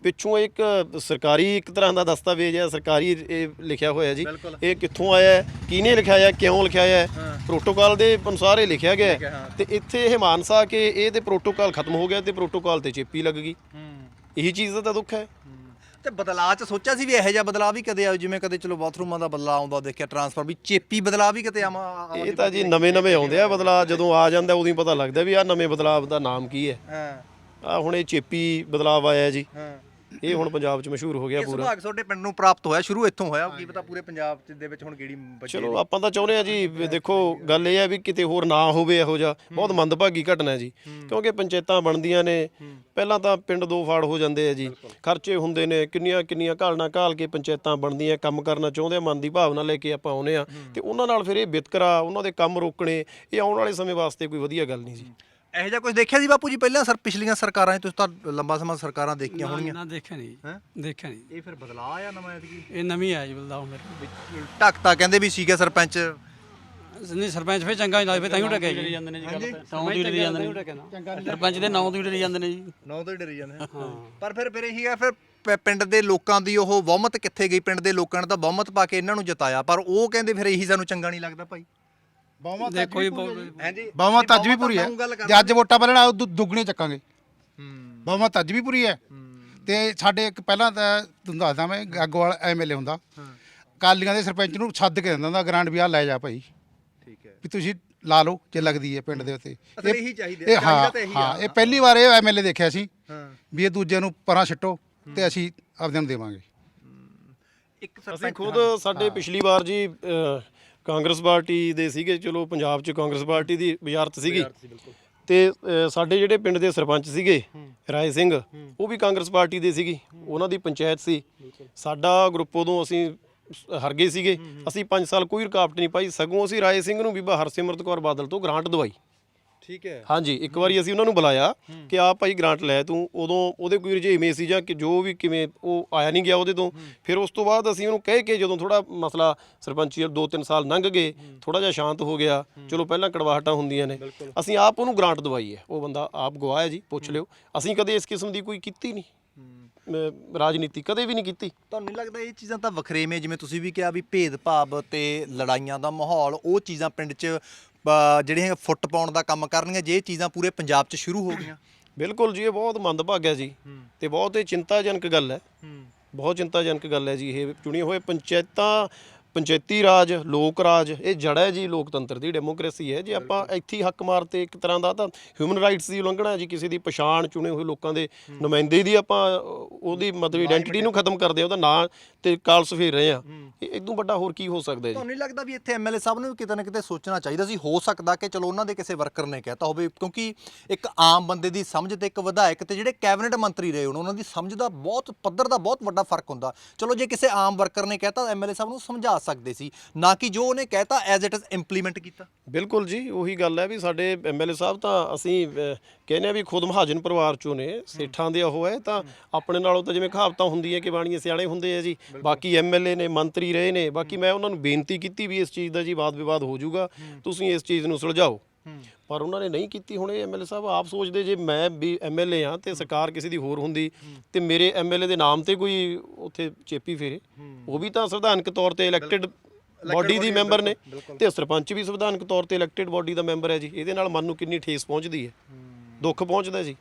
ਪਿੱਛੋਂ ਇੱਕ ਸਰਕਾਰੀ ਇੱਕ ਤਰ੍ਹਾਂ ਦਾ ਦਸਤਾਵੇਜ਼ ਹੈ ਸਰਕਾਰੀ ਇਹ ਲਿਖਿਆ ਹੋਇਆ ਜੀ। ਬਿਲਕੁਲ। ਇਹ ਕਿੱਥੋਂ ਆਇਆ ਹੈ ਕਿਹਨੇ ਲਿਖਾਇਆ ਕਿਉਂ ਲਿਖਾਇਆ ਹੈ? ਪ੍ਰੋਟੋਕਾਲ ਦੇ ਅਨੁਸਾਰ ਇਹ ਲਿਖਿਆ ਗਿਆ ਲਿਖਿਆ, ਹੈ। ਹਾਂ। ਤੇ ਇੱਥੇ ਇਹ ਮਾਨਸਾ ਕਿ ਇਹ ਤੇ ਪ੍ਰੋਟੋਕਾਲ ਖਤਮ ਹੋ ਗਿਆ ਤੇ ਪ੍ਰੋਟੋਕਾਲ ਤੇ ਚੇਪੀ ਲੱਗ ਗਈ। ਇਹੀ ਚੀਜ਼ ਦਾ ਤਾਂ ਦੁੱਖ ਹੈ। ਤੇ ਬਦਲਾਅ ਚ ਸੋਚਿਆ ਸੀ ਵੀ ਇਹੋ ਜਿਹਾ ਬਦਲਾਅ ਵੀ ਕਦੇ ਆਉ ਜਿਵੇਂ ਕਦੇ ਚਲੋ ਬਾਥਰੂਮਾਂ ਦਾ ਬਦਲਾਅ ਆਉਂਦਾ ਦੇਖਿਆ ਟਰਾਂਸਫਰ ਵੀ ਚੇਪੀ ਬਦਲਾਅ ਵੀ ਕਿਤੇ ਆਵਾਂ ਇਹ ਤਾਂ ਜੀ ਨਵੇਂ ਨਵੇਂ ਆਉਂਦੇ ਆ ਬਦਲਾ ਜਦੋਂ ਆ ਜਾਂਦਾ ਉਦੋਂ ਹੀ ਪਤਾ ਲੱਗਦਾ ਵੀ ਆਹ ਨਵੇਂ ਬਦਲਾਵ ਦਾ ਨਾਮ ਕੀ ਹੈ। ਹਾਂ। ਆ ਹੁਣ ਇਹ ਚੇਪੀ ਬਦਲਾਵ ਆਇਆ ਜੀ। ਹਾਂ। ਇਹ ਹੁਣ ਪੰਜਾਬ 'ਚ ਮਸ਼ਹੂਰ ਹੋ ਗਿਆ ਇਹ ਪੂਰਾ। ਸੁਭਾਗ ਤੁਹਾਡੇ ਪਿੰਡ ਨੂੰ ਪ੍ਰਾਪਤ ਹੋਇਆ ਸ਼ੁਰੂ ਇੱਥੋਂ ਹੋਇਆ ਕੀ ਪਤਾ ਪੂਰੇ ਪੰਜਾਬ ਚ ਦੇ ਵਿੱਚ ਹੁਣ ਗੇੜੀ ਬੱਚੇ ਚਲੋ ਆਪਾਂ ਤਾਂ ਚਾਹੁੰਦੇ ਆ ਜੀ ਵੀ ਦੇਖੋ ਗੱਲ ਇਹ ਹੈ ਵੀ ਕਿਤੇ ਹੋਰ ਨਾ ਹੋਵੇ ਇਹੋ ਜਿਹਾ। ਬਹੁਤ ਮੰਦਭਾਗੀ ਘਟਨਾ ਹੈ ਜੀ। ਕਿਉਂਕਿ ਪੰਚਾਇਤਾਂ ਬਣਦੀਆਂ ਨੇ। ਪਹਿਲਾਂ ਤਾਂ ਪਿੰਡ ਦੋ ਫਾੜ ਹੋ ਜਾਂਦੇ ਆ ਜੀ। ਖਰਚੇ ਹੁੰਦੇ ਨੇ ਕਿੰਨੀਆਂ ਕਿੰਨੀਆਂ ਘਾਲਣਾ ਘਾਲ ਕੇ ਪੰਚਾਇਤਾਂ ਬਣਦੀਆਂ ਕੰਮ ਕਰਨਾ ਚਾਹੁੰਦੇ ਆ ਮਨ ਦੀ ਭਾਵਨਾ ਲੈ ਕੇ ਆਪਾਂ ਆਉਨੇ ਆ ਤੇ ਉਹਨਾਂ ਨਾਲ ਫਿਰ ਇਹ ਵਿਤਕਰਾ ਉਹਨਾਂ ਦੇ ਕੰਮ ਰੋਕਣੇ ਇਹ ਆਉਣ ਵਾਲੇ ਸਮੇਂ ਵਾਸਤੇ ਕੋਈ ਵਧੀਆ ਗੱਲ ਨਹੀਂ ਜੀ। ਇਹੋ ਜਿਹਾ ਕੁਝ ਦੇਖਿਆ ਸੀ ਬਾਪੂ ਜੀ ਪਹਿਲਾਂ ਸਰ ਪਿਛਲੀਆਂ ਸਰਕਾਰਾਂ 'ਚ ਤੁਸੀਂ ਤਾਂ ਲੰਬਾ ਸਮਾਂ ਸਰਕਾਰਾਂ ਦੇਖੀਆਂ ਹੋਣਗੀਆਂ ਨਾ ਦੇਖਿਆ ਨਹੀਂ ਹੈਂ? ਦੇਖਿਆ ਨਹੀਂ। ਇਹ ਫਿਰ ਬਦਲਾਅ ਆਇਆ ਨਵਾਂ ਐਤਕੀ? ਇਹ ਨਵੀਂ ਆਇਆ ਜੀ ਬਲਦਾਓ ਮੇਰੇ ਢੱਕਤਾ ਕਹਿੰਦੇ ਵੀ ਸੀਗਾ ਸਰਪੰਚ। ਨਹੀਂ ਸਰਪੰਚ ਫੇ ਚੰਗਾ ਨਹੀਂ ਲੱਗਦਾ ਤਾਂ ਹੀ ਟਕਿਆ ਜੀ। ਜਾਂਦੇ ਨੇ ਜੀ ਗੱਲ ਤਾਂ ਦੀ ਡਰੀ ਜਾਂਦੇ ਨੇ। ਸਰਪੰਚ ਦੇ ਨਾਂ ਦੀ ਡਰੀ ਜਾਂਦੇ ਨੇ ਜੀ। ਨੌ ਤੋਂ ਹੀ ਡਰੀ ਜਾਂਦੇ ਪਰ ਫਿਰ ਫਿਰ ਇਹੀ ਹੈ ਫਿਰ ਪ- ਪਿੰਡ ਦੇ ਲੋਕਾਂ ਦੀ ਉਹ ਬਹੁਮਤ ਕਿੱਥੇ ਗਈ? ਪਿੰਡ ਦੇ ਲੋਕਾਂ ਨੇ ਤਾਂ ਬਹੁਮਤ ਪਾ ਕੇ ਇਹਨਾਂ ਨੂੰ ਜਿਤਾਇਆ। ਪਰ ਉਹ ਕਹਿੰਦੇ ਫਿਰ ਇਹੀ ਸਾਨੂੰ ਚੰਗਾ ਨਹੀਂ ਲੱਗਦਾ ਭਾਈ। ਬਹੁਮਤ ਦੇਖੋ ਜੀ ਹਾਂਜੀ। ਬਹੁਮਤ ਅੱਜ ਵੀ ਪੂਰੀ ਹੈ। ਜੇ ਅੱਜ ਵੋਟਾਂ ਪੈਣਾ ਦੁੱਗਣੇ ਚੱਕਾਂਗੇ। ਹੂੰ। ਬਹੁਮਤ ਅੱਜ ਵੀ ਪੂਰੀ ਹੈ। ਤੇ ਸਾਡੇ ਇੱਕ ਪਹਿਲਾਂ ਤਾਂ ਤੁਹਾਨੂੰ ਦੱਸਦਾ ਮੈਂ ਗਾਗੋਵਾਲ ਐਮਐਲਏ ਹੁੰਦਾ। ਕਾਲੀਆਂ ਦੇ ਸਰਪੰਚ ਨੂੰ ਸੱਦ ਕੇ ਦਿੰਦਾ ਹੁੰਦਾ ਗ੍ਰਾਂਟ ਵੀ ਆ ਲੈ ਜਾ ਭਾਈ। ਠੀਕ ਹੈ। ਵੀ ਤੁਸੀਂ ਲਾ ਲਓ ਜੇ ਲੱਗਦੀ ਹੈ ਪਿੰਡ ਦੇ ਉੱਤੇ। ਅਸਲ ਇਹੀ ਚਾਹੀਦਾ- ਇਹ ਹਾਂ ਤਾਂ ਇਹੀ ਹਾਂ ਆ। ਇਹ ਪਹਿਲੀ ਵਾਰ ਇਹ ਐਮਐਲਏ ਦੇਖਿਆ ਸੀ ਹਾਂ। ਵੀ ਇਹ ਦੂਜੇ ਨੂੰ ਪਰਾਂ ਛੱਟੋ ਤੇ ਅਸੀਂ ਆਪਦੇ ਨੂੰ ਦੇਵਾਂਗੇ। ਇੱਕ ਅਸੀਂ ਖੁਦ ਸਾਡੇ ਪਿਛਲੀ ਵਾਰ ਜੀ ਅਹ, ਕਾਂਗਰਸ ਪਾਰਟੀ ਦੇ ਸੀਗੇ ਚਲੋ ਪੰਜਾਬ 'ਚ ਕਾਂਗਰਸ ਪਾਰਟੀ ਦੀ ਵਜ਼ਾਰਤ ਸੀਗੀ। ਤੇ ਸਾਡੇ ਜਿਹੜੇ ਪਿੰਡ ਦੇ ਸਰਪੰਚ ਸੀਗੇ ਰਾਏ ਸਿੰਘ ਉਹ ਵੀ ਕਾਂਗਰਸ ਪਾਰਟੀ ਦੇ ਸੀਗੀ। ਉਹਨਾਂ ਦੀ ਪੰਚਾਇਤ ਸੀ। ਸਾਡਾ ਗਰੁੱਪ ਉਦੋਂ ਅਸੀਂ ਸ- ਹਾਰ ਗਏ ਸੀਗੇ ਅਸੀਂ 5 ਸਾਲ ਕੋਈ ਰੁਕਾਵਟ ਨਹੀਂ ਪਾਈ। ਸਗੋਂ ਅਸੀਂ ਰਾਏ ਸਿੰਘ ਨੂੰ ਬੀਬਾ ਹਰਸਿਮਰਤ ਕੌਰ ਬਾਦਲ ਤੋਂ ਗ੍ਰਾਂਟ ਦਵਾਈ। ਠੀਕ ਹੈ। ਹਾਂਜੀ ਇੱਕ ਵਾਰੀ ਅਸੀਂ ਉਹਨਾਂ ਨੂੰ ਬੁਲਾਇਆ ਕਿ ਆ ਭਾਈ ਗ੍ਰਾਂਟ ਲੈ ਤੂੰ ਉਦੋਂ ਉਹਦੇ ਕੋਈ ਰੁਝੇਵੇਂ ਸੀ ਜਾਂ ਕਿ ਜੋ ਵੀ ਕਿਵੇਂ ਉਹ ਆਇਆ ਨਹੀਂ ਗਿਆ ਉਹਦੇ ਤੋਂ। ਫਿਰ ਉਸ ਤੋਂ ਬਾਅਦ ਅਸੀਂ ਉਹਨੂੰ ਕਹਿ ਕੇ ਜਦੋਂ ਥੋੜਾ ਮਸਲਾ ਸਰਪੰਚੀ ਦੋ ਤਿੰਨ ਸਾਲ ਲੰਘ ਗਏ ਥੋੜਾ ਜਿਹਾ ਸ਼ਾਂਤ ਹੋ ਗਿਆ। ਚਲੋ ਪਹਿਲਾਂ ਕੜਵਾਹਟਾਂ ਹੁੰਦੀਆਂ ਨੇ। ਅਸੀਂ ਆਪ ਉਹਨੂੰ ਗ੍ਰਾਂਟ ਦਵਾਈ ਹੈ। ਉਹ ਬੰਦਾ ਆਪ ਗਵਾਹ ਹੈ ਜੀ ਪੁੱਛ ਲਿਓ। ਅਸੀਂ ਕਦੇ ਇਸ ਕਿਸਮ ਦੀ ਕੋਈ ਕੀਤੀ ਨਹੀਂ। ਰਾਜਨੀਤੀ ਕਦੇ ਵੀ ਨਹੀਂ ਕੀਤੀ। ਤੁਹਾਨੂੰ ਨਹੀਂ ਲੱਗਦਾ ਇਹ ਚੀਜ਼ਾਂ ਤਾਂ ਵਖਰੇਵੇਂ ਜਿਵੇਂ ਤੁਸੀਂ ਵੀ ਕਿਹਾ ਵੀ ਭੇਦਭਾਵ ਤੇ ਲੜਾਈਆਂ ਦਾ ਮਾਹੌਲ ਉਹ ਚੀਜ਼ਾਂ ਪਿੰਡ 'ਚ ਜਿਹੜੀਆਂ ਫੁੱਟ ਪਾਉਣ ਦਾ ਕੰਮ ਕਰਨਗੀਆਂ ਜੇ ਇਹ ਚੀਜ਼ਾਂ ਪੂਰੇ ਪੰਜਾਬ 'ਚ ਸ਼ੁਰੂ ਹੋ ਗਈਆਂ। ਬਿਲਕੁਲ ਜੀ ਇਹ ਬਹੁਤ ਮੰਦਭਾਗਾ ਜੀ। ਤੇ ਬਹੁਤ ਇਹ ਚਿੰਤਾਜਨਕ ਗੱਲ ਹੈ। ਬਹੁਤ ਚਿੰਤਾਜਨਕ ਗੱਲ ਹੈ ਜੀ ਇਹ ਚੁਣੀਆਂ ਹੋਏ ਪੰਚਾਇਤਾਂ ਪੰਚਾਇਤੀ ਰਾਜ ਲੋਕ ਰਾਜ ਇਹ ਜੜ ਹੈ ਜੀ ਲੋਕਤੰਤਰ ਦੀ ਡੈਮੋਕ੍ਰੇਸੀ ਹੈ। ਜੇ ਆਪਾਂ ਇੱਥੇ ਹੀ ਹੱਕ ਮਾਰ ਤੇ ਇੱਕ ਤਰ੍ਹਾਂ ਦਾ ਤਾਂ ਹਿਊਮਨ ਰਾਈਟਸ ਦੀ ਉਲੰਘਣਾ ਹੈ ਜੀ ਕਿਸੇ ਦੀ ਪਛਾਣ ਚੁਣੇ ਹੋਏ ਲੋਕਾਂ ਦੇ ਨੁਮਾਇੰਦੇ ਦੀ ਆਪਾਂ ਉਹਦੀ ਮਤਲਬ ਆਇਡੈਂਟੀਟੀ ਨੂੰ ਖਤਮ ਕਰਦੇ ਆ ਉਹਦਾ ਨਾਂ ਤੇ ਕਾਲਸ ਫੇਰ ਰਹੇ ਆ। ਇਹ ਇਦੋਂ ਵੱਡਾ ਹੋਰ ਕੀ ਹੋ ਸਕਦਾ ਹੈ ਜੀ? ਤੁਹਾਨੂੰ ਨਹੀਂ ਲੱਗਦਾ ਵੀ ਇੱਥੇ ਐਮਐਲਏ ਸਾਹਿਬ ਨੂੰ ਵੀ ਕਿਤੇ ਨਾ ਕਿਤੇ ਸੋਚਣਾ ਚਾਹੀਦਾ ਸੀ? ਹੋ ਸਕਦਾ ਕਿ ਚਲੋ ਉਹਨਾਂ ਦੇ ਕਿਸੇ ਵਰਕਰ ਨੇ ਕਹਿਤਾ ਹੋਵੇ ਕਿਉਂਕਿ ਇੱਕ ਆਮ ਬੰਦੇ ਦੀ ਸਮਝ ਤੇ ਇੱਕ ਵਿਧਾਇਕ ਤੇ ਜਿਹੜੇ ਕੈਬਨਿਟ ਮੰਤਰੀ ਰਹੇ ਹੋਣ ਉਹਨਾਂ ਦੀ ਸਮਝ ਦਾ ਬਹੁਤ ਪੱਧਰ ਦਾ ਬਹੁਤ ਵੱਡਾ ਫ਼ਰਕ ਹੁੰਦਾ। ਚਲੋ ਜੇ ਕਿਸੇ ਆਮ ਵਰਕਰ ਨੇ ਕਹਿਤਾ ਐਮਐਲਏ ਸਾਹਿਬ ਨੂੰ ਸਮਝਾ ਸਕਦੇ ਸੀ ਨਾ ਕਿ ਜੋ ਉਹਨੇ ਕਹਿਤਾ ਐਜ਼ ਇਟ ਇਜ਼ ਇੰਪਲੀਮੈਂਟ ਕੀਤਾ। ਬਿਲਕੁਲ ਜੀ ਉਹੀ ਗੱਲ ਹੈ ਵੀ ਸਾਡੇ ਐਮਐਲਏ ਸਾਹਿਬ ਤਾਂ ਅਸੀਂ ਅਹ, ਕਹਿੰਦੇ ਆ ਵੀ ਖੁਦ ਮਹਾਜਨ ਪਰਿਵਾਰ ਚੋਂ ਨੇ ਸੇਠਾਂ ਦੇ ਉਹ ਹੈ ਤਾਂ ਆਪਣੇ ਨਾਲੋਂ ਤਾਂ ਜਿਵੇਂ ਕਹਾਵਤਾਂ ਹੁੰਦੀ ਹੈ ਕਿ ਬਾਣੀਏ ਸਿਆਣੇ ਹੁੰਦੇ ਆ ਜੀ। ਬਾਕੀ ਐਮਐਲਏ ਨੇ ਮੰਤਰੀ ਰਹੇ ਨੇ ਬਾਕੀ ਮੈਂ ਉਹਨਾਂ ਨੂੰ ਬੇਨਤੀ ਕੀਤੀ ਵੀ ਇਸ ਚੀਜ਼ ਦਾ ਜੀ ਵਾਦ ਵਿਵਾਦ ਹੋ ਜਾਊਗਾ। ਤੁਸੀਂ ਇਸ ਚੀਜ਼ ਨੂੰ ਸੁਲਝਾਓ। ਪਰ ਉਹਨਾਂ ਨੇ ਨਹੀਂ ਕੀਤੀ ਹੁਣ ਇਹ ਐਮਐਲਏ ਸਾਹਿਬ ਆਪ ਸੋਚਦੇ ਜੇ ਮੈਂ ਵੀ ਐਮਐਲਏ ਆ ਤੇ ਸਰਕਾਰ ਕਿਸੇ ਦੀ ਹੋਰ ਹੁੰਦੀ ਤੇ ਮੇਰੇ ਐਮਐਲਏ ਦੇ ਨਾਮ ਤੇ ਕੋਈ ਉੱਥੇ ਚੇਪੀ ਫੇਰੇ ਉਹ ਵੀ ਤਾਂ ਸੰਵਿਧਾਨਕ ਤੌਰ ਤੇ ਇਲੈਕਟਿਡ ਬਾਡੀ ਦੀ ਮੈਂਬਰ ਨੇ ਤੇ ਸਰਪੰਚ ਵੀ ਸੰਵਿਧਾਨਕ ਤੌਰ ਤੇ ਇਲੈਕਟਿਡ ਬਾਡੀ ਦਾ ਮੈਂਬਰ ਹੈ ਜੀ ਇਹਦੇ ਨਾਲ ਮਨ ਨੂੰ ਕਿੰਨੀ ਠੇਸ ਪਹੁੰਚਦੀ ਹੈ ਦੁੱਖ ਪਹੁੰਚਦਾ ਜੀ।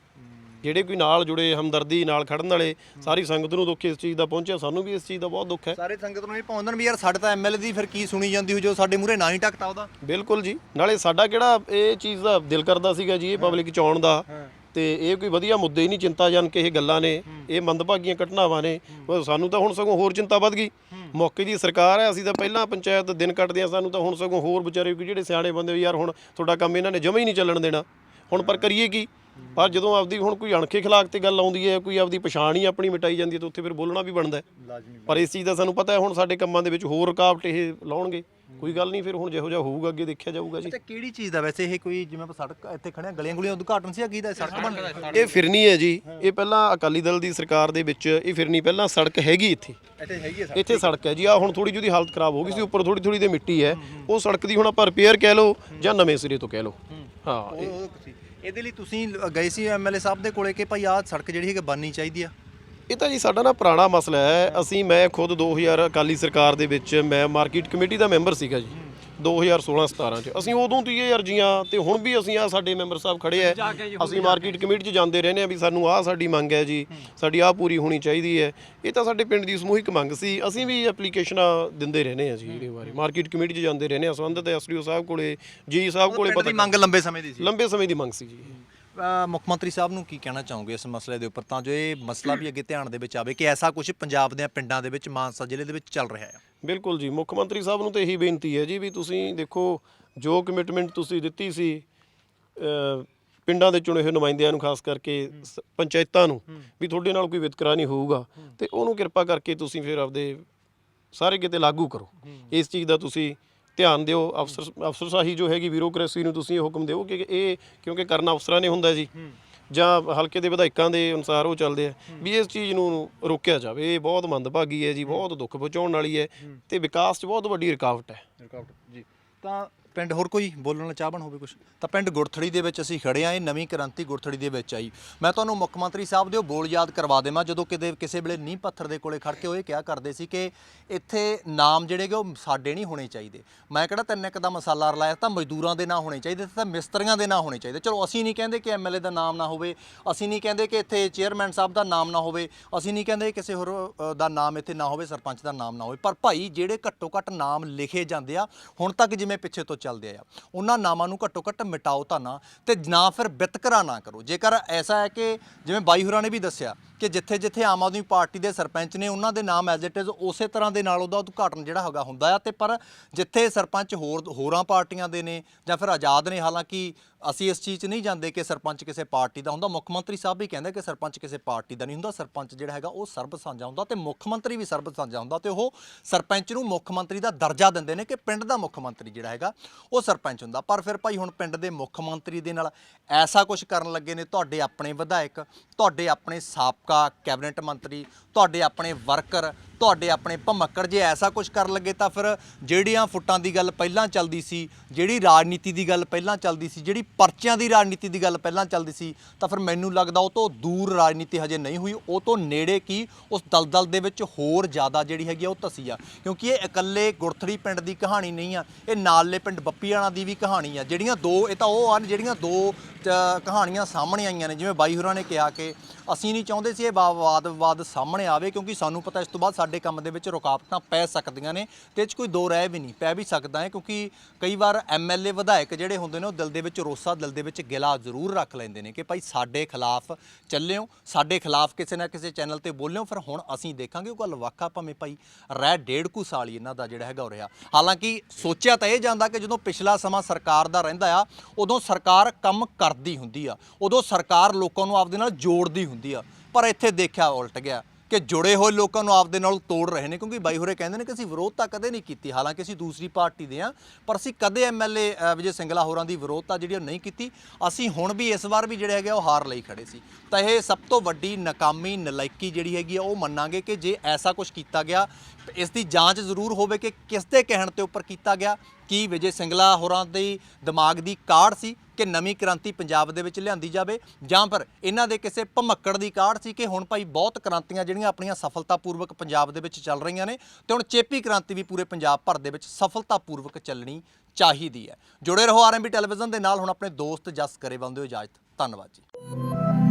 ਜਿਹੜੇ ਕੋਈ ਨਾਲ ਜੁੜੇ ਹਮਦਰਦੀ ਨਾਲ ਖੜਨ ਵਾਲੇ ਸਾਰੀ ਸੰਗਤ ਨੂੰ ਦੁੱਖ ਇਸ ਚੀਜ਼ ਦਾ ਪਹੁੰਚਿਆ। ਸਾਨੂੰ ਵੀ ਇਸ ਚੀਜ਼ ਦਾ ਬਹੁਤ ਦੁੱਖ ਹੈ। ਸਾਰੇ ਸੰਗਤ ਨੂੰ ਇਹ ਪਾਉਂਦਨ ਵੀ ਯਾਰ ਸਾਡੇ ਤਾਂ ਐਮਐਲਏ ਦੀ ਫਿਰ ਕੀ ਸੁਣੀ ਜਾਂਦੀ ਹੋ ਜੋ ਸਾਡੇ ਮੂਹਰੇ ਨਾ ਹੀ ਟਕਤਾ ਉਹਦਾ। ਬਿਲਕੁਲ ਜੀ। ਨਾਲੇ ਸਾਡਾ ਕਿਹੜਾ ਇਹ ਚੀਜ਼ ਦਾ ਦਿਲ ਕਰਦਾ ਸੀਗਾ ਜੀ ਇਹ ਪਬਲਿਕ ਚ ਆਉਣ ਦਾ ਤੇ ਇਹ ਕੋਈ ਵਧੀਆ ਮੁੱਦੇ ਹੀ ਨਹੀਂ ਚਿੰਤਾਜਨਕ ਇਹ ਗੱਲਾਂ ਨੇ ਇਹ ਮੰਦਭਾਗੀਆਂ ਘਟਨਾਵਾਂ ਨੇ। ਸਾਨੂੰ ਤਾਂ ਹੁਣ ਸਗੋਂ ਹੋਰ ਚਿੰਤਾ ਵੱਧ ਗਈ। ਮੌਕੇ ਦੀ ਸਰਕਾਰ ਹੈ ਅਸੀਂ ਤਾਂ ਪਹਿਲਾਂ ਪੰਚਾਇਤ ਦਿਨ ਕੱਟਦੇ ਆ ਸਾਨੂੰ ਤਾਂ ਹੁਣ ਸਗੋਂ ਹੋਰ ਵਿਚਾਰੇ ਕੋਈ ਜਿਹੜੇ ਸਿਆਣੇ ਬੰਦੇ ਯਾਰ ਹੁਣ ਤੁਹਾਡਾ ਕੰਮ ਇਹਨਾਂ ਨੇ ਜਮਾ ਹੀ ਨਹੀਂ ਚੱਲਣ ਦੇਣਾ। ਹੁਣ ਪਰ ਕਰੀਏ ਕੀ? ਪਰ ਜਦੋਂ ਆਪਦੀ ਹੁਣ ਕੋਈ ਅਣਖੇ ਖਿਲਾਫ ਤੇ ਗੱਲ ਆਉਂਦੀ ਹੈ ਕੋਈ ਆਪਦੀ ਪਛਾਣ ਹੀ ਆਪਣੀ ਮਿਟਾਈ ਜਾਂਦੀ ਹੈ ਤਾਂ ਉੱਥੇ ਫਿਰ ਬੋਲਣਾ ਵੀ ਬਣਦਾ ਹੈ। ਪਰ ਇਸ ਚੀਜ਼ ਦਾ ਸਾਨੂੰ ਪਤਾ ਹੈ ਹੁਣ ਸਾਡੇ ਕੰਮਾਂ ਦੇ ਵਿੱਚ ਹੋਰ ਰੁਕਾਵਟ ਇਹ ਲਾਉਣਗੇ। ਕੋਈ ਗੱਲ ਨਹੀਂ ਫਿਰ ਹੁਣ ਜਿਹੋ ਜਿਹਾ ਹੋਊਗਾ ਅੱਗੇ ਦੇਖਿਆ ਜਾਊਗਾ ਜੀ। ਅੱਛਾ ਕਿਹੜੀ ਚੀਜ਼ ਦਾ ਵੈਸੇ ਇਹ ਕੋਈ ਜਿਵੇਂ ਆਪਾਂ ਸੜਕ ਇੱਥੇ ਖੜੇ ਹਾਂ ਗਲੀਆਂ ਗੁਲੀਆਂ ਉਦਘਾਟਨ ਸੀ ਕੀ ਦਾ ਸੜਕ ਬਣ ਇਹ ਫਿਰਨੀ ਹੈ ਜੀ। ਇਹ ਪਹਿਲਾਂ ਅਕਾਲੀ ਦਲ ਦੀ ਸਰਕਾਰ ਦੇ ਵਿੱਚ ਇਹ ਫਿਰਨੀ ਪਹਿਲਾਂ ਸੜਕ ਹੈਗੀ ਇੱਥੇ। ਇੱਥੇ ਹੈਗੀ ਹੈ ਇੱਥੇ ਸੜਕ ਹੈ ਜੀ। ਆ ਹੁਣ ਥੋੜੀ ਜਿਹੀ ਹਾਲਤ ਖਰਾਬ ਹੋ ਗਈ ਸੀ ਉੱਪਰ ਥੋੜੀ ਥੋੜੀ ਦੇ ਮਿੱਟੀ ਹੈ। ਉਹ ਸੜਕ ਦੀ ਹੁਣ ਆਪਾਂ ਰਿਪੇਅਰ ਕਹਿ ਲਓ ਜਾਂ ਨਵੇਂ ਸਿਰੇ ਤੋਂ ਕਹਿ ਲਓ। ਹਾਂ। ਇਹ- ਇਹਦੇ ਲਈ ਤੁਸੀਂ ਗਏ ਸੀ ਐਮਐਲਏ ਸਾਹਿਬ ਦੇ ਕੋਲੇ ਕਿ ਭਾਈ ਆਹ ਸੜਕ ਜਿਹੜੀ ਹੈਗੀ ਬਣਨੀ ਚਾਹੀਦੀ ਆ? ਇਹ ਤਾਂ ਜੀ ਸਾਡਾ ਨਾ ਪੁਰਾਣਾ ਮਸਲਾ ਹੈ। ਅਸੀਂ, ਮੈਂ ਖੁਦ 2000 ਅਕਾਲੀ ਸਰਕਾਰ ਦੇ ਵਿੱਚ, ਮੈਂ ਮਾਰਕੀਟ ਕਮੇਟੀ ਦਾ ਮੈਂਬਰ ਸੀਗਾ ਜੀ। 2016-17 ਚ। ਅਸੀਂ ਉਦੋਂ ਤੋਂ ਹੀ ਇਹ ਅਰਜ਼ੀਆਂ ਤੇ ਹੁਣ ਵੀ ਅਸੀਂ ਆ ਸਾਡੇ ਮੈਂਬਰ ਸਾਹਿਬ ਖੜੇ ਆ ਅਸੀਂ ਮਾਰਕੀਟ ਕਮੇਟੀ ਚ ਜਾਂਦੇ ਰਹਿੰਦੇ ਆ ਵੀ ਸਾਨੂੰ ਆਹ ਸਾਡੀ ਮੰਗ ਹੈ ਜੀ ਸਾਡੀ ਆਹ ਪੂਰੀ ਹੋਣੀ ਚਾਹੀਦੀ ਹੈ ਇਹ ਤਾਂ ਸਾਡੇ ਪਿੰਡ ਦੀ ਸਮੂਹਿਕ ਮੰਗ ਸੀ। ਅਸੀਂ ਵੀ ਐਪਲੀਕੇਸ਼ਨਾਂ ਦਿੰਦੇ ਰਹਿੰਦੇ ਆ ਜੀ ਇਹਦੇ ਬਾਰੇ। ਮਾਰਕੀਟ ਕਮੇਟੀ ਚ ਜਾਂਦੇ ਰਹਿੰਦੇ ਆ। ਸੰਬੰਧਿਤ ਐਸਡੀਓ ਸਾਹਿਬ ਕੋਲੇ। ਜੀ ਸਾਹਿਬ ਕੋਲੇ ਪਤਾ ਮੰਗ ਲੰਬੇ ਸਮੇਂ ਦੀ ਸੀ। ਲੰਬੇ ਸਮੇਂ ਦੀ ਮੰਗ ਸੀ ਜੀ ਮੁੱਖ ਮੰਤਰੀ ਸਾਹਿਬ ਨੂੰ ਕੀ ਕਹਿਣਾ ਚਾਹੋਗੇ ਇਸ ਮਸਲੇ ਦੇ ਉੱਪਰ? ਤਾਂ ਜੋ ਇਹ ਮਸਲਾ ਵੀ ਅੱਗੇ ਧਿਆਨ ਦੇ ਵਿੱਚ ਆਵੇ ਕਿ ਐਸਾ ਕੁਝ ਪੰਜਾਬ ਦੇ ਪਿੰਡਾਂ ਦੇ ਵਿੱਚ ਮਾਨਸਾ ਜ਼ਿਲ੍ਹੇ ਦੇ ਵਿੱਚ ਚੱਲ ਰਿਹਾ ਹੈ। ਬਿਲਕੁਲ ਜੀ ਮੁੱਖ ਮੰਤਰੀ ਸਾਹਿਬ ਨੂੰ ਤਾਂ ਇਹੀ ਬੇਨਤੀ ਹੈ ਜੀ ਵੀ ਤੁਸੀਂ ਦੇਖੋ ਜੋ ਕਮਿਟਮੈਂਟ ਤੁਸੀਂ ਦਿੱਤੀ ਸੀ ਅ, ਪਿੰਡਾਂ ਦੇ ਚੁਣੇ ਹੋਏ ਨੁਮਾਇੰਦਿਆਂ ਨੂੰ ਖਾਸ ਕਰਕੇ ਸ- ਪੰਚਾਇਤਾਂ ਨੂੰ ਵੀ ਤੁਹਾਡੇ ਨਾਲ ਕੋਈ ਵਿਤਕਰਾ ਨਹੀਂ ਹੋਊਗਾ ਤੇ ਉਹਨੂੰ ਕਿਰਪਾ ਕਰਕੇ ਤੁਸੀਂ ਫਿਰ ਆਪਦੇ ਸਾਰੇ ਕਿਤੇ ਲਾਗੂ ਕਰੋ। ਇਸ ਚੀਜ਼ ਦਾ ਤੁਸੀਂ ਧਿਆਨ ਦਿਓ ਅਫਸਰ ਅਫਸਰਸ਼ਾਹੀ ਜੋ ਹੈਗੀ ਬਿਊਰੋਕ੍ਰੇਸੀ ਨੂੰ ਤੁਸੀਂ ਇਹ ਹੁਕਮ ਦਿਓ ਕਿ ਇਹ ਕਿਉਂਕਿ ਕਰਨਾ ਅਫਸਰਾਂ ਨੇ ਹੁੰਦਾ ਜੀ। ਜਾਂ ਹਲਕੇ ਦੇ ਵਿਧਾਇਕਾਂ ਦੇ ਅਨੁਸਾਰ ਉਹ ਚੱਲਦੇ ਆ ਵੀ ਇਸ ਚੀਜ਼ ਨੂੰ ਰੋਕਿਆ ਜਾਵੇ। ਇਹ ਬਹੁਤ ਮੰਦਭਾਗੀ ਹੈ ਜੀ ਬਹੁਤ ਦੁੱਖ ਪਹੁੰਚਾਉਣ ਵਾਲੀ ਹੈ ਤੇ ਵਿਕਾਸ 'ਚ ਬਹੁਤ ਵੱਡੀ ਰੁਕਾਵਟ ਹੈ। ਜੀ। ਤਾਂ ਪਿੰਡ ਹੋਰ ਕੋਈ ਬੋਲਣ ਵਾਲਾ ਹੋਵੇ ਕੁਝ ਤਾਂ ਪਿੰਡ ਗੁਰਥੜੀ ਦੇ ਵਿੱਚ ਅਸੀਂ ਖੜੇ ਆ, ਇਹ ਨਵੀਂ ਕ੍ਰਾਂਤੀ ਗੁਰਥੜੀ ਦੇ ਵਿੱਚ ਆਈ। ਮੈਂ ਤੁਹਾਨੂੰ ਮੁੱਖ ਮੰਤਰੀ ਸਾਹਿਬ ਦੇ ਉਹ ਬੋਲ ਯਾਦ ਕਰਵਾ ਦੇਵਾਂ। ਜਦੋਂ ਕਿਤੇ, ਕਿਸੇ ਵੇਲੇ ਨੀਂਹ ਪੱਥਰ ਦੇ ਕੋਲੇ ਖੜ ਕੇ ਉਹ ਇਹ ਕਿਹਾ ਕਰਦੇ ਸੀ ਕਿ ਇੱਥੇ ਨਾਮ ਜਿਹੜੇ ਗੇ ਉਹ ਸਾਡੇ ਨਹੀਂ ਹੋਣੇ ਚਾਹੀਦੇ। ਮੈਂ ਕਿਹੜਾ ਤਿੰਨ ਇੱਕ ਦਾ ਮਸਾਲਾ ਰਲਾਇਆ ਤਾਂ ਮਜ਼ਦੂਰਾਂ ਦੇ ਨਾਂ ਹੋਣੇ ਚਾਹੀਦੇ ਤਾਂ ਮਿਸਤਰੀਆਂ ਦੇ ਨਾਂ ਹੋਣੇ ਚਾਹੀਦੇ। ਚਲੋ, ਅਸੀਂ ਨਹੀਂ ਕਹਿੰਦੇ ਕਿ ਐਮਐਲਏ ਦਾ ਨਾਮ ਨਾ ਹੋਵੇ। ਅਸੀਂ ਨਹੀਂ ਕਹਿੰਦੇ ਕਿ ਇੱਥੇ ਚੇਅਰਮੈਨ ਸਾਹਿਬ ਦਾ ਨਾਮ ਨਾ ਹੋਵੇ। ਅਸੀਂ ਨਹੀਂ ਕਹਿੰਦੇ ਕਿਸੇ ਹੋਰ ਦਾ ਨਾਮ ਇੱਥੇ ਨਾ ਹੋਵੇ, ਸਰਪੰਚ ਦਾ ਨਾਮ ਨਾ ਹੋਵੇ। ਪਰ ਭਾਈ, ਜਿਹੜੇ ਘੱਟੋ ਘੱਟ ਨਾਮ ਲਿਖੇ ਜਾਂਦੇ ਆ, ਹੁਣ ਤੱਕ ਜਿਵੇਂ ਪਿੱਛੇ ਤੋਂ ਚੱਲਦੇ ਆ। ਉਹਨਾਂ ਨਾਮਾਂ ਨੂੰ ਘੱਟੋ ਘੱਟ ਮਿਟਾਓ ਤਾਂ ਨਾ ਤੇ ਨਾ ਫਿਰ ਵਿਤਕਰਾ ਨਾ ਕਰੋ। ਜੇਕਰ ਐਸਾ ਹੈ ਕਿ ਜਿਵੇਂ ਬਾਈ ਹੋਰਾਂ ਨੇ ਵੀ ਦੱਸਿਆ ਕਿ ਜਿੱਥੇ ਜਿੱਥੇ ਆਮ ਆਦਮੀ ਪਾਰਟੀ ਦੇ ਸਰਪੰਚ ਨੇ ਉਹਨਾਂ ਦੇ ਨਾਮ ਐਜ਼ ਇਟ ਇਜ਼ ਉਸੇ ਤਰ੍ਹਾਂ ਦੇ ਨਾਲ ਉਹਦਾ ਉਦਘਾਟਨ ਜਿਹੜਾ ਹੈਗਾ ਹੁੰਦਾ ਆ ਤੇ ਪਰ ਜਿੱਥੇ ਸਰਪੰਚ ਹੋਰ ਹੋਰਾਂ ਪਾਰਟੀਆਂ ਦੇ ਨੇ ਜਾਂ ਫਿਰ ਆਜ਼ਾਦ ਨੇ ਹਾਲਾਂਕਿ ਅਸੀਂ ਇਸ ਚੀਜ਼ 'ਚ ਨਹੀਂ ਜਾਂਦੇ ਕਿ ਸਰਪੰਚ ਕਿਸੇ ਪਾਰਟੀ ਦਾ ਹੁੰਦਾ। ਮੁੱਖ ਮੰਤਰੀ ਸਾਹਿਬ ਵੀ ਕਹਿੰਦੇ ਕਿ ਸਰਪੰਚ ਕਿਸੇ ਪਾਰਟੀ ਦਾ ਨਹੀਂ ਹੁੰਦਾ। ਸਰਪੰਚ ਜਿਹੜਾ ਹੈਗਾ ਉਹ ਸਰਬ ਸਾਂਝਾ ਹੁੰਦਾ ਤੇ ਮੁੱਖ ਮੰਤਰੀ ਵੀ ਸਰਬ ਸਾਂਝਾ ਹੁੰਦਾ ਤੇ ਉਹ ਸਰਪੰਚ ਨੂੰ ਮੁੱਖ ਮੰਤਰੀ ਦਾ ਦਰਜਾ ਦਿੰਦੇ ਨੇ ਕਿ ਪਿੰਡ ਦਾ ਮੁੱਖ ਮੰਤਰੀ ਜਿਹੜਾ ਹੈਗਾ ਉਹ ਸਰਪੰਚ ਹੁੰਦਾ। ਪਰ ਫਿਰ ਭਾਈ ਹੁਣ ਪਿੰਡ ਦੇ ਮੁੱਖ ਮੰਤਰੀ ਦੇ ਨਾਲ ਐਸਾ ਕੁਝ ਕਰਨ ਲੱਗੇ ਨੇ, ਤੁਹਾਡੇ ਆਪਣੇ ਵਿਧਾਇਕ, ਤੁਹਾਡੇ ਆਪਣੇ ਸਾਬਕਾ ਕੈਬਨਿਟ ਮੰਤਰੀ, ਤੁਹਾਡੇ ਆਪਣੇ ਵਰਕਰ ਤੁਹਾਡੇ ਆਪਣੇ ਭਮੱਕੜ ਜੇ ਐਸਾ ਕੁਝ ਕਰਨ ਲੱਗੇ ਤਾਂ ਫਿਰ ਜਿਹੜੀਆਂ ਫੁੱਟਾਂ ਦੀ ਗੱਲ ਪਹਿਲਾਂ ਚੱਲਦੀ ਸੀ ਜਿਹੜੀ ਰਾਜਨੀਤੀ ਦੀ ਗੱਲ ਪਹਿਲਾਂ ਚੱਲਦੀ ਸੀ ਜਿਹੜੀ ਪਰਚਿਆਂ ਦੀ ਰਾਜਨੀਤੀ ਦੀ ਗੱਲ ਪਹਿਲਾਂ ਚੱਲਦੀ ਸੀ ਤਾਂ ਫਿਰ ਮੈਨੂੰ ਲੱਗਦਾ ਉਹ ਤੋਂ ਦੂਰ ਰਾਜਨੀਤੀ ਹਜੇ ਨਹੀਂ ਹੋਈ ਉਹ ਤੋਂ ਨੇੜੇ ਕੀ ਉਸ ਦਲਦਲ ਦੇ ਵਿੱਚ ਹੋਰ ਜ਼ਿਆਦਾ ਜਿਹੜੀ ਹੈਗੀ ਆ ਉਹ ਧਸੀ ਆ। ਕਿਉਂਕਿ ਇਹ ਇਕੱਲੇ ਗੁਰਥੜੀ ਪਿੰਡ ਦੀ ਕਹਾਣੀ ਨਹੀਂ ਆ ਇਹ ਨਾਲਲੇ ਪਿੰਡ ਬੱਪੀਆਣਾ ਦੀ ਵੀ ਕਹਾਣੀ ਆ। ਜਿਹੜੀਆਂ ਦੋ ਇਹ ਤਾਂ ਉਹ ਹਨ ਜਿਹੜੀਆਂ ਦੋ ਅ, ਕਹਾਣੀਆਂ ਸਾਹਮਣੇ ਆਈਆਂ ਨੇ ਜਿਵੇਂ ਬਾਈ ਹੋਰਾਂ ਨੇ ਕਿਹਾ ਕਿ ਅਸੀਂ ਨਹੀਂ ਚਾਹੁੰਦੇ ਸੀ ਇਹ ਵਾ- ਵਾਦ ਵਿਵਾਦ ਸਾਹਮਣੇ ਆਵੇ ਕਿਉਂਕਿ ਸਾਨੂੰ ਪਤਾ ਇਸ ਤੋਂ ਬਾਅਦ ਸਾਡੇ ਕੰਮ ਦੇ ਵਿੱਚ ਰੁਕਾਵਟਾਂ ਪੈ ਸਕਦੀਆਂ ਨੇ ਤੇ ਇਹ 'ਚ ਕੋਈ ਦੋ ਰਹਿ ਵੀ ਨਹੀਂ, ਪੈ ਵੀ ਸਕਦਾ ਹੈ ਕਿਉਂਕਿ ਕਈ ਵਾਰ ਐਮਐਲਏ ਵਿਧਾਇਕ ਜਿਹੜੇ ਹੁੰਦੇ ਨੇ ਉਹ ਦਿਲ ਦੇ ਵਿੱਚ ਰੋਸਾ, ਦਿਲ ਦੇ ਵਿੱਚ ਗਿਲਾ ਜ਼ਰੂਰ ਰੱਖ ਲੈਂਦੇ ਨੇ ਕਿ ਭਾਈ ਸਾਡੇ ਖਿਲਾਫ ਚੱਲਿਓ, ਸਾਡੇ ਖਿਲਾਫ ਕਿਸੇ ਨਾ ਕਿਸੇ ਚੈਨਲ ਤੇ ਬੋਲਿਓ, ਫਿਰ ਹੁਣ ਅਸੀਂ ਦੇਖਾਂਗੇ ਉਹ ਗੱਲ ਵਾਕਾ ਭਾਵੇਂ ਭਾਈ ਰਹਿ ਡੇਢ ਕੁ ਸਾਲ ਹੀ ਇਹਨਾਂ ਦਾ ਜਿਹੜਾ ਹੈਗਾ ਹੋ ਰਿਹਾ ਹਾਲਾਂਕਿ ਸੋਚਿਆ ਤਾਂ ਇਹ ਜਾਂਦਾ ਕਿ ਜਦੋਂ ਪਿਛਲਾ ਸਮਾਂ ਸਰਕਾਰ ਦਾ ਰਹਿੰਦਾ ਆ, ਉਦੋਂ ਸਰਕਾਰ ਕੰਮ ਕਰਦੀ ਹੁੰਦੀ ਆ, ਉਦੋਂ ਸਰਕਾਰ ਲੋਕਾਂ ਨੂੰ ਆਪਦੇ ਨਾਲ ਜੋੜਦੀ ਹੁੰਦੀ ਆ, ਪਰ ਇੱਥੇ ਦੇਖਿਆ ਉਲਟ ਗਿਆ। ਕਿ ਜੁੜੇ ਹੋਏ ਲੋਕਾਂ ਨੂੰ ਆਪਦੇ ਨਾਲ ਤੋੜ ਰਹੇ ਨੇ, ਕਿਉਂਕਿ ਬਾਈ ਹੋਰੇ ਕਹਿੰਦੇ ਨੇ ਕਿ ਅਸੀਂ ਵਿਰੋਧ ਤਾਂ ਕਦੇ ਨਹੀਂ ਕੀਤੀ, ਹਾਲਾਂਕਿ ਅਸੀਂ ਦੂਸਰੀ ਪਾਰਟੀ ਦੇ ਆ ਪਰ ਅਸੀਂ ਕਦੇ ਐਮਐਲਏ ਵਿਜੇ ਸਿੰਗਲਾ ਹੋਰਾਂ ਦੀ ਵਿਰੋਧਤਾ ਜਿਹੜੀ ਉਹ ਨਹੀਂ ਕੀਤੀ, ਅਸੀਂ ਹੁਣ ਵੀ ਇਸ ਵਾਰ ਵੀ ਜਿਹੜੇ ਹੈਗੇ ਆ ਉਹ ਹਾਰ ਲਈ ਖੜੇ ਸੀ। ਤਾਂ ਇਹ ਸਭ ਤੋਂ ਵੱਡੀ ਨਾਕਾਮੀ, ਨਲਾਇਕੀ ਜਿਹੜੀ ਹੈਗੀ ਆ, ਉਹ ਮੰਨਾਂਗੇ ਕਿ ਜੇ ਐਸਾ ਕੁਝ ਕੀਤਾ ਗਿਆ, ਇਸ ਦੀ ਜਾਂਚ ਜ਼ਰੂਰ ਹੋਵੇ ਕਿ ਕਿਸ ਦੇ ਕਹਿਣ ਤੇ ਉੱਪਰ ਕੀਤਾ ਗਿਆ ਕੀ ਵਿਜੇ ਸਿੰਗਲਾ ਹੋਰਾਂ ਦੇ ਦਿਮਾਗ ਦੀ ਕਾਢ ਸੀ ਕਿ ਨਵੀਂ ਕ੍ਰਾਂਤੀ ਪੰਜਾਬ ਦੇ ਵਿੱਚ ਲਿਆਂਦੀ ਜਾਵੇ? ਜਾਂ ਫਿਰ ਇਹਨਾਂ ਦੇ ਕਿਸੇ ਭਮੱਕੜ ਦੀ ਕਾਢ ਸੀ ਕਿ ਹੁਣ ਭਾਈ ਬਹੁਤ ਕ੍ਰਾਂਤੀਆਂ ਜਿਹੜੀਆਂ ਆਪਣੀਆਂ ਸਫਲਤਾਪੂਰਵਕ ਪੰਜਾਬ ਦੇ ਵਿੱਚ ਚੱਲ ਰਹੀਆਂ ਨੇ ਤੇ ਹੁਣ ਚੇਪੀ ਕ੍ਰਾਂਤੀ ਵੀ ਪੂਰੇ ਪੰਜਾਬ ਭਰ ਦੇ ਵਿੱਚ ਸਫਲਤਾਪੂਰਵਕ ਚੱਲਣੀ ਚਾਹੀਦੀ ਹੈ। ਜੁੜੇ ਰਹੋ ਆਰਐਮਬੀ ਟੈਲੀਵਿਜ਼ਨ ਦੇ ਨਾਲ, ਹੁਣ ਆਪਣੇ ਦੋਸਤ ਜਸ ਕਰੇ ਬੰਦੇ ਹੋ ਇਜਾਜ਼ਤ। ਧੰਨਵਾਦ ਜੀ।